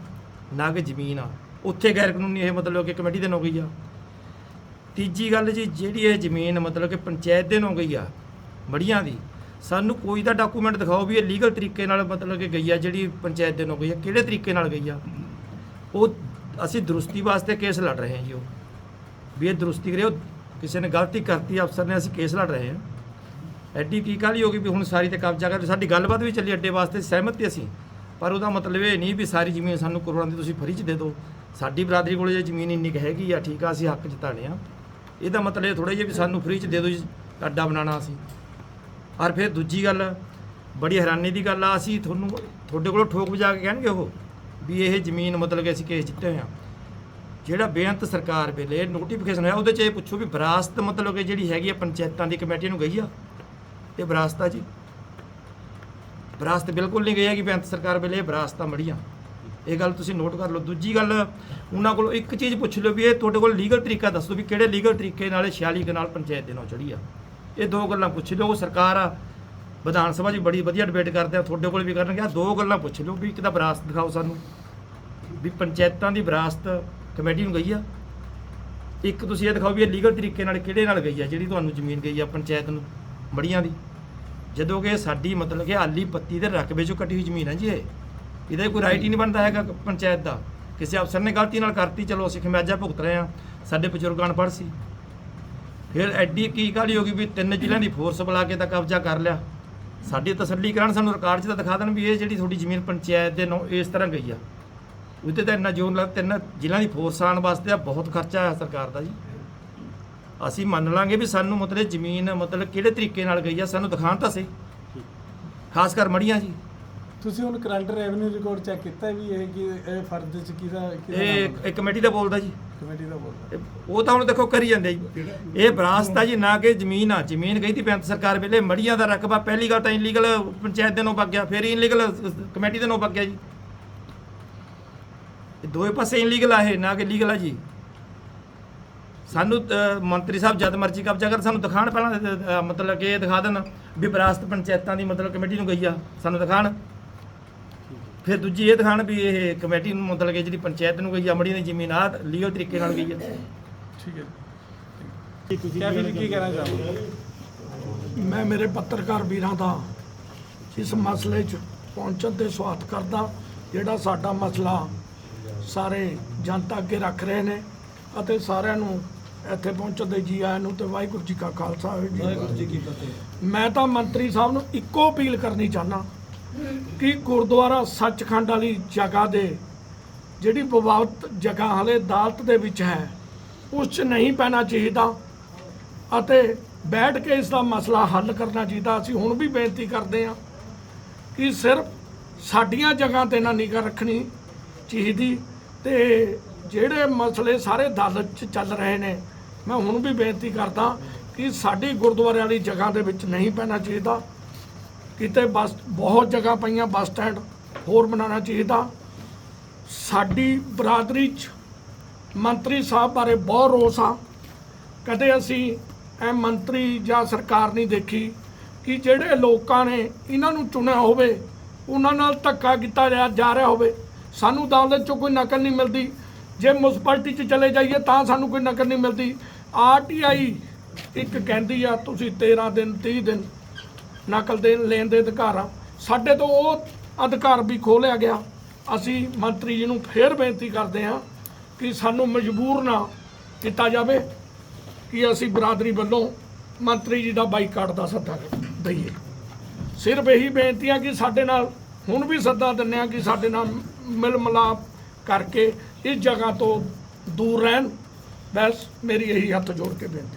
ਨਾ ਕਿ ਜ਼ਮੀਨ ਆ। ਉੱਥੇ ਗੈਰ ਕਾਨੂੰਨੀ ਇਹ ਮਤਲਬ ਕਿ ਕਮੇਟੀ ਦੇ ਨੋ ਗਈ ਆ। ਤੀਜੀ ਗੱਲ ਜੀ, ਜਿਹੜੀ ਇਹ ਜ਼ਮੀਨ ਮਤਲਬ ਕਿ ਪੰਚਾਇਤ ਦੇ ਨੋ ਗਈ ਆ ਮੜੀਆਂ ਦੀ, ਸਾਨੂੰ ਕੋਈ ਦਾ ਡਾਕੂਮੈਂਟ ਦਿਖਾਓ ਵੀ ਇਹ ਲੀਗਲ ਤਰੀਕੇ ਨਾਲ ਮਤਲਬ ਕਿ ਗਈ ਆ, ਜਿਹੜੀ ਪੰਚਾਇਤ ਦੇ ਨੋ ਗਈ ਆ, ਕਿਹੜੇ ਤਰੀਕੇ ਨਾਲ ਗਈ ਆ। ਉਹ ਅਸੀਂ ਦਰੁਸਤੀ ਵਾਸਤੇ ਕੇਸ ਲੜ ਰਹੇ ਹਾਂ ਜੀ ਉਹ। ਵੀ ਇਹ ਦਰੁਸਤੀ ਕਰਿਓ ਕਿਸੇ ਨੇ ਗਲਤੀ ਕਰਤੀ, ਅਫਸਰ ਨੇ ਅਸੀਂ ਕੇਸ ਲੜ ਰਹੇ ਹਾਂ। ਐਡੀ ਕੀ ਕਾਹਲੀ ਹੋ ਗਈ ਵੀ ਹੁਣ ਸਾਰੀ ਤੇ ਕਬਜ਼ਾ ਕਰ, ਸਾਡੀ ਗੱਲਬਾਤ ਵੀ ਚੱਲੀ ਅੱਡੇ ਵਾਸਤੇ, ਸਹਿਮਤ ਤੇ ਅਸੀਂ। ਪਰ ਉਹਦਾ ਮਤਲਬ ਇਹ ਨਹੀਂ ਵੀ ਸਾਰੀ ਜ਼ਮੀਨ ਸਾਨੂੰ ਕਰੋੜਾਂ ਦੀ ਤੁਸੀਂ ਫਰੀ ਚ ਦੇ ਦਿਓ। ਸਾਡੀ ਬਰਾਦਰੀ ਕੋਲੇ ਜੇ ਜ਼ਮੀਨ ਇੰਨੀ ਕੁ ਹੈਗੀ ਆ, ਠੀਕ ਆ, ਅਸੀਂ ਹੱਕ ਜਤਾਣੇ ਆ। ਇਹਦਾ ਮਤਲਬ ਇਹ ਥੋੜਾ ਜਿਹਾ ਵੀ ਸਾਨੂੰ ਫਰੀ ਚ ਦੇ ਦਿਓ ਜੀ ਅੱਡਾ ਬਣਾਉਣਾ ਅਸੀਂ। ਔਰ ਫਿਰ ਦੂਜੀ ਗੱਲ, ਬੜੀ ਹੈਰਾਨੀ ਦੀ ਗੱਲ ਆ, ਅਸੀਂ ਤੁਹਾਨੂੰ, ਤੁਹਾਡੇ ਕੋਲੋਂ ਠੋਕ ਵਜਾ ਕੇ ਕਹਿਣਗੇ ਉਹ, ਵੀ ਇਹ ਜ਼ਮੀਨ ਮਤਲਬ ਕਿ ਅਸੀਂ ਕੇਸ ਜਿੱਤੇ ਹੋਏ ਆ। ਜਿਹੜਾ ਬੇਅੰਤ ਸਰਕਾਰ ਵੇਲੇ ਨੋਟੀਫਿਕੇਸ਼ਨ ਹੋਇਆ, ਉਹਦੇ 'ਚ ਇਹ ਪੁੱਛੋ ਵੀ ਵਿਰਾਸਤ ਮਤਲਬ ਕਿ ਜਿਹੜੀ ਹੈਗੀ ਆ, ਪੰਚਾਇਤਾਂ ਦੀ ਕਮੇਟੀ ਨੂੰ ਗਈ ਆ? ਇਹ ਵਿਰਾਸਤ ਆ ਜੀ। ਵਿਰਾਸਤ ਬਿਲਕੁਲ ਨਹੀਂ ਗਈ ਹੈਗੀ ਬੇਅੰਤ ਸਰਕਾਰ ਵੇਲੇ, ਇਹ ਵਿਰਾਸਤਾਂ ਮੜੀਆਂ। ਇਹ ਗੱਲ ਤੁਸੀਂ ਨੋਟ ਕਰ ਲਓ। ਦੂਜੀ ਗੱਲ, ਉਹਨਾਂ ਕੋਲੋਂ ਇੱਕ ਚੀਜ਼ ਪੁੱਛ ਲਓ ਵੀ ਇਹ ਤੁਹਾਡੇ ਕੋਲ ਲੀਗਲ ਤਰੀਕਾ ਦੱਸੋ ਵੀ ਕਿਹੜੇ ਲੀਗਲ ਤਰੀਕੇ ਨਾਲ ਇਹ 46 ਕਨਾਲ ਪੰਚਾਇਤ ਦੇ ਨਾਲ ਚੜੀ ਆ। ਇਹ ਦੋ ਗੱਲਾਂ ਪੁੱਛ ਲਓ ਸਰਕਾਰ ਆ। ਵਿਧਾਨ ਸਭਾ 'ਚ ਬੜੀ ਵਧੀਆ ਡਿਬੇਟ ਕਰਦੇ ਆ, ਤੁਹਾਡੇ ਕੋਲ ਵੀ ਕਰਨਗੇ। ਆ ਦੋ ਗੱਲਾਂ ਪੁੱਛ ਲਓ ਵੀ ਇੱਕ ਤਾਂ ਵਿਰਾਸਤ ਦਿਖਾਓ ਸਾਨੂੰ। ਵੀ ਪੰਚਾਇਤਾਂ ਦੀ ਵਿਰਾਸਤ ਕਮੇਟੀ ਨੂੰ ਗਈ ਆ। ਇੱਕ ਤੁਸੀਂ ਇਹ ਦਿਖਾਓ ਵੀ ਇਹ ਲੀਗਲ ਤਰੀਕੇ ਨਾਲ ਕਿਹੜੇ ਨਾਲ ਗਈ ਆ, ਜਿਹੜੀ ਤੁਹਾਨੂੰ ਜ਼ਮੀਨ ਗਈ ਆ ਪੰਚਾਇਤ ਨੂੰ ਬੜੀਆਂ ਦੀ। ਜਦੋਂ ਕਿ ਸਾਡੀ ਮਤਲਬ ਕਿ ਆਲੀ ਪੱਤੀ ਦੇ ਰਕਬੇ ਚੋਂ ਕੱਟੀ ਹੋਈ ਜ਼ਮੀਨ ਹੈ ਜੀ ਇਹ। ਇਹਦਾ ਕੋਈ ਰਾਈਟ ਹੀ ਨਹੀਂ ਬਣਦਾ ਹੈਗਾ ਪੰਚਾਇਤ ਦਾ। ਕਿਸੇ ਅਫਸਰ ਨੇ ਗਲਤੀ ਨਾਲ ਕਰਤੀ, ਚਲੋ ਅਸੀਂ ਖਮਿਆਜਾ ਭੁਗਤ ਰਹੇ ਹਾਂ। ਸਾਡੇ ਬਜ਼ੁਰਗ ਅਨਪੜ੍ਹ ਸੀ। ਫਿਰ ਐਡੀ ਕੀ ਕਾਲੀ ਹੋ ਗਈ ਵੀ ਤਿੰਨ ਜ਼ਿਲ੍ਹਿਆਂ ਦੀ ਫੋਰਸ ਬੁਲਾ ਕੇ ਤਾਂ ਕਬਜ਼ਾ ਕਰ ਲਿਆ। ਸਾਡੀ ਤਸੱਲੀ ਕਰਨ ਸਾਨੂੰ ਰਿਕਾਰਡ 'ਚ ਤਾਂ ਦਿਖਾ ਦੇਣ ਵੀ ਇਹ ਜਿਹੜੀ ਤੁਹਾਡੀ ਜ਼ਮੀਨ ਪੰਚਾਇਤ ਦੇ ਨਾਂ ਇਸ ਤਰ੍ਹਾਂ ਗਈ ਆ। ਉਹਦੇ ਤਾਂ ਇੰਨਾ ਜ਼ੋਰ ਲੱਗ ਤਿੰਨ ਜ਼ਿਲ੍ਹਿਆਂ ਦੀ ਫੋਰਸ ਆਉਣ ਵਾਸਤੇ ਆ ਬਹੁਤ ਖਰਚਾ ਆਇਆ ਸਰਕਾਰ ਦਾ ਜੀ। ਅਸੀਂ ਮੰਨ ਲਾਂਗੇ ਵੀ ਸਾਨੂੰ ਮਤਲਬ ਜ਼ਮੀਨ ਮਤਲਬ ਕਿਹੜੇ ਤਰੀਕੇ ਨਾਲ ਗਈ ਆ, ਸਾਨੂੰ ਦਿਖਾਣ ਤਾਂ ਸਹੀ। ਖਾਸ ਕਰ ਮੜੀਆਂ ਜੀ। ਤੁਸੀਂ ਹੁਣ ਕਰੰਟ ਰੈਵਨਿਊ ਰਿਕਾਰਡ ਚੈੱਕ ਕੀਤਾ ਵੀ ਇਹ ਕਿ ਇਹ ਫਰਜ਼ ਚ ਕਿਹਦਾ ਕਿਹਦਾ ਇਹ ਨਾਮ ਇੱਕ ਕਮੇਟੀ ਦਾ ਬੋਲਦਾ ਜੀ। ਕਮੇਟੀ ਦਾ ਬੋਲਦਾ। ਇਹ- ਉਹ ਤਾਂ ਹੁਣ ਦੇਖੋ ਕਰੀ ਜਾਂਦੇ ਜੀ। ਇਹ ਵਿਰਾਸਤ ਆ ਜੀ ਨਾ ਕਿ ਜ਼ਮੀਨ ਆ। ਜ਼ਮੀਨ ਗਈ ਤੀ ਬੇਅੰਤ ਸਰਕਾਰ ਵੇਲੇ ਮੜੀਆਂ ਦਾ ਰਕਬਾ ਪਹਿਲੀ ਗੱਲ ਤਾਂ ਇਨਲੀਗਲ ਪੰਚਾਇਤ ਦੇ ਨੂੰ ਵਗ ਗਿਆ ਫਿਰ ਇਨਲੀਗਲ ਕਮੇਟੀ ਦੇ ਨੂੰ ਵਗ ਗਿਆ ਜੀ। ਇਹ ਦੋਵੇਂ ਪਾਸੇ ਇਨਲੀਗਲ ਆ ਇਹ ਨਾ ਕਿ ਲੀਗਲ ਆ ਜੀ। ਸਾਨੂੰ ਅਹ, ਮੰਤਰੀ ਸਾਹਿਬ ਜਦ ਮਰਜ਼ੀ ਕਬਜ਼ਾ ਕਰ ਸਾਨੂੰ ਦਿਖਾਣ ਪਹਿਲਾਂ ਅਹ, ਮਤਲਬ ਕਿ ਇਹ ਦਿਖਾ ਦੇਣ ਵੀ ਵਿਰਾਸਤ ਪੰਚਾਇਤਾਂ ਦੀ ਮਤਲਬ ਕਮੇਟੀ ਨੂੰ ਗਈ ਆ ਸਾਨੂੰ ਦਿਖਾਣ ਫਿਰ ਦੂਜੀ ਇਹ ਦਿਖਾਣ ਵੀ ਇਹ ਕਮੇਟੀ ਨੂੰ ਮਤਲਬ ਕਿ ਜਿਹੜੀ ਪੰਚਾਇਤ ਨੂੰ ਗਈ ਆ ਮੜੀ ਦੀ ਜ਼ਮੀਨ ਆ ਲੀਗਲ ਤਰੀਕੇ ਨਾਲ ਗਈ ਆ। ਠੀਕ ਹੈ ਜੀ। ਕੀ ਕਹਿਣਾ ਚਾਹੋਗੇ? ਮੈਂ ਮੇਰੇ ਪੱਤਰਕਾਰ ਵੀਰਾਂ ਦਾ ਇਸ ਮਸਲੇ 'ਚ ਪਹੁੰਚਣ ਤੇ ਸਵਾਗਤ ਕਰਦਾ ਜਿਹੜਾ ਸਾਡਾ ਮਸਲਾ ਸਾਰੇ ਜਨਤਾ ਅੱਗੇ ਰੱਖ ਰਹੇ ਨੇ ਅਤੇ ਸਾਰਿਆਂ ਨੂੰ ਇੱਥੇ ਪਹੁੰਚਣ ਦੇ ਜੀ ਆਇਆਂ ਨੂੰ ਤੇ ਵਾਹਿਗੁਰੂ ਜੀ ਕਾ ਖਾਲਸਾ ਵਾਹਿਗੁਰੂ ਜੀ ਕੀ ਫਤਿਹ। ਮੈਂ ਤਾਂ ਮੰਤਰੀ ਸਾਹਿਬ ਨੂੰ ਇੱਕੋ ਅਪੀਲ ਕਰਨੀ ਚਾਹਨਾ ਕਿ ਗੁਰਦੁਆਰਾ ਸੱਚਖੰਡ ਵਾਲੀ ਜਗ੍ਹਾ ਦੇ ਜਿਹੜੀ ਵਿਵਾਦਤ ਜਗ੍ਹਾ ਹਲੇ ਅਦਾਲਤ ਦੇ ਵਿੱਚ ਹੈ, ਉਸ 'ਚ ਨਹੀਂ ਪੈਣਾ ਚਾਹੀਦਾ ਅਤੇ ਬੈਠ ਕੇ ਇਸ ਦਾ ਮਸਲਾ ਹੱਲ ਕਰਨਾ ਚਾਹੀਦਾ। ਅਸੀਂ ਹੁਣ ਵੀ ਬੇਨਤੀ ਕਰਦੇ ਹਾਂ ਕਿ ਸਿਰਫ ਸਾਡੀਆਂ ਜਗ੍ਹਾ ਤੇ ਨਾ ਨਿਗਰ ਰੱਖਣੀ ਚਾਹੀਦੀ ਤੇ ਜਿਹੜੇ ਮਸਲੇ ਸਾਰੇ ਅਦਾਲਤ 'ਚ ਚੱਲ ਰਹੇ ਨੇ, ਮੈਂ ਹੁਣ ਵੀ ਬੇਨਤੀ ਕਰਦਾ ਕਿ ਸਾਡੀ ਗੁਰਦੁਆਰੇ ਵਾਲੀ ਜਗ੍ਹਾ ਦੇ ਵਿੱਚ ਨਹੀਂ ਪੈਣਾ ਚਾਹੀਦਾ। ਕਿਤੇ ਬਸ, ਬਹੁਤ ਜਗ੍ਹਾ ਪਈਆਂ ਬੱਸ ਸਟੈਂਡ ਹੋਰ ਬਣਾਉਣਾ ਚਾਹੀਦਾ। ਸਾਡੀ ਬਰਾਦਰੀ 'ਚ ਮੰਤਰੀ ਸਾਹਿਬ ਬਾਰੇ ਬਹੁਤ ਰੋਸ ਆ। ਕਦੇ ਅਸੀਂ ਇਹ ਮੰਤਰੀ ਜਾਂ ਸਰਕਾਰ ਨਹੀਂ ਦੇਖੀ ਕਿ ਜਿਹੜੇ ਲੋਕਾਂ ਨੇ ਇਹਨਾਂ ਨੂੰ ਚੁਣਿਆ ਹੋਵੇ, ਉਹਨਾਂ ਨਾਲ ਧੱਕਾ ਕੀਤਾ ਜਾ ਜਾ ਰਿਹਾ ਹੋਵੇ, ਸਾਨੂੰ ਅਦਾਲਤ ਚੋਂ ਕੋਈ ਨਕਲ ਨਹੀਂ ਮਿਲਦੀ। ਜੇ ਮਿਊਨਿਸਪੈਲਿਟੀ 'ਚ ਚਲੇ ਜਾਈਏ ਤਾਂ ਸਾਨੂੰ ਕੋਈ ਨਕਲ ਨਹੀਂ ਮਿਲਦੀ। ਆਰਟੀਆਈ ਇੱਕ ਕਹਿੰਦੀ ਆ, ਤੁਸੀਂ 13 ਦਿਨ 30 ਦਿਨ ਨਕਲ ਦੇਣ, ਲੈਣ ਦੇ ਅਧਿਕਾਰ ਆ। ਸਾਡੇ ਤੋਂ ਉਹ ਅਧਿਕਾਰ ਵੀ ਖੋਹ ਲਿਆ ਗਿਆ। ਅਸੀਂ ਮੰਤਰੀ ਜੀ ਨੂੰ ਫੇਰ ਬੇਨਤੀ ਕਰਦੇ ਹਾਂ ਕਿ ਸਾਨੂੰ ਮਜਬੂਰ ਨਾ ਕੀਤਾ ਜਾਵੇ ਕਿ ਅਸੀਂ ਬਰਾਦਰੀ ਵੱਲੋਂ ਮੰਤਰੀ ਜੀ ਦਾ ਬਾਈਕਾਟ ਦਾ ਸੱਦਾ ਦਈਏ। ਸਿਰਫ ਇਹੀ ਬੇਨਤੀ ਆ ਕਿ ਸਾਡੇ ਨਾਲ ਹੁਣ ਵੀ ਸੱਦਾ ਦਿੰਦੇ ਆ ਕਿ ਸਾਡੇ ਨਾਲ ਮਿਲ ਮਿਲਾਪ ਕਰਕੇ ਇਸ ਜਗ੍ਹਾ ਤੋਂ ਦੂਰ ਰਹਿਣ। ਬਸ ਮੇਰੀ ਇਹੀ ਹੱਥ ਜੋੜ ਕੇ ਬੇਨਤੀ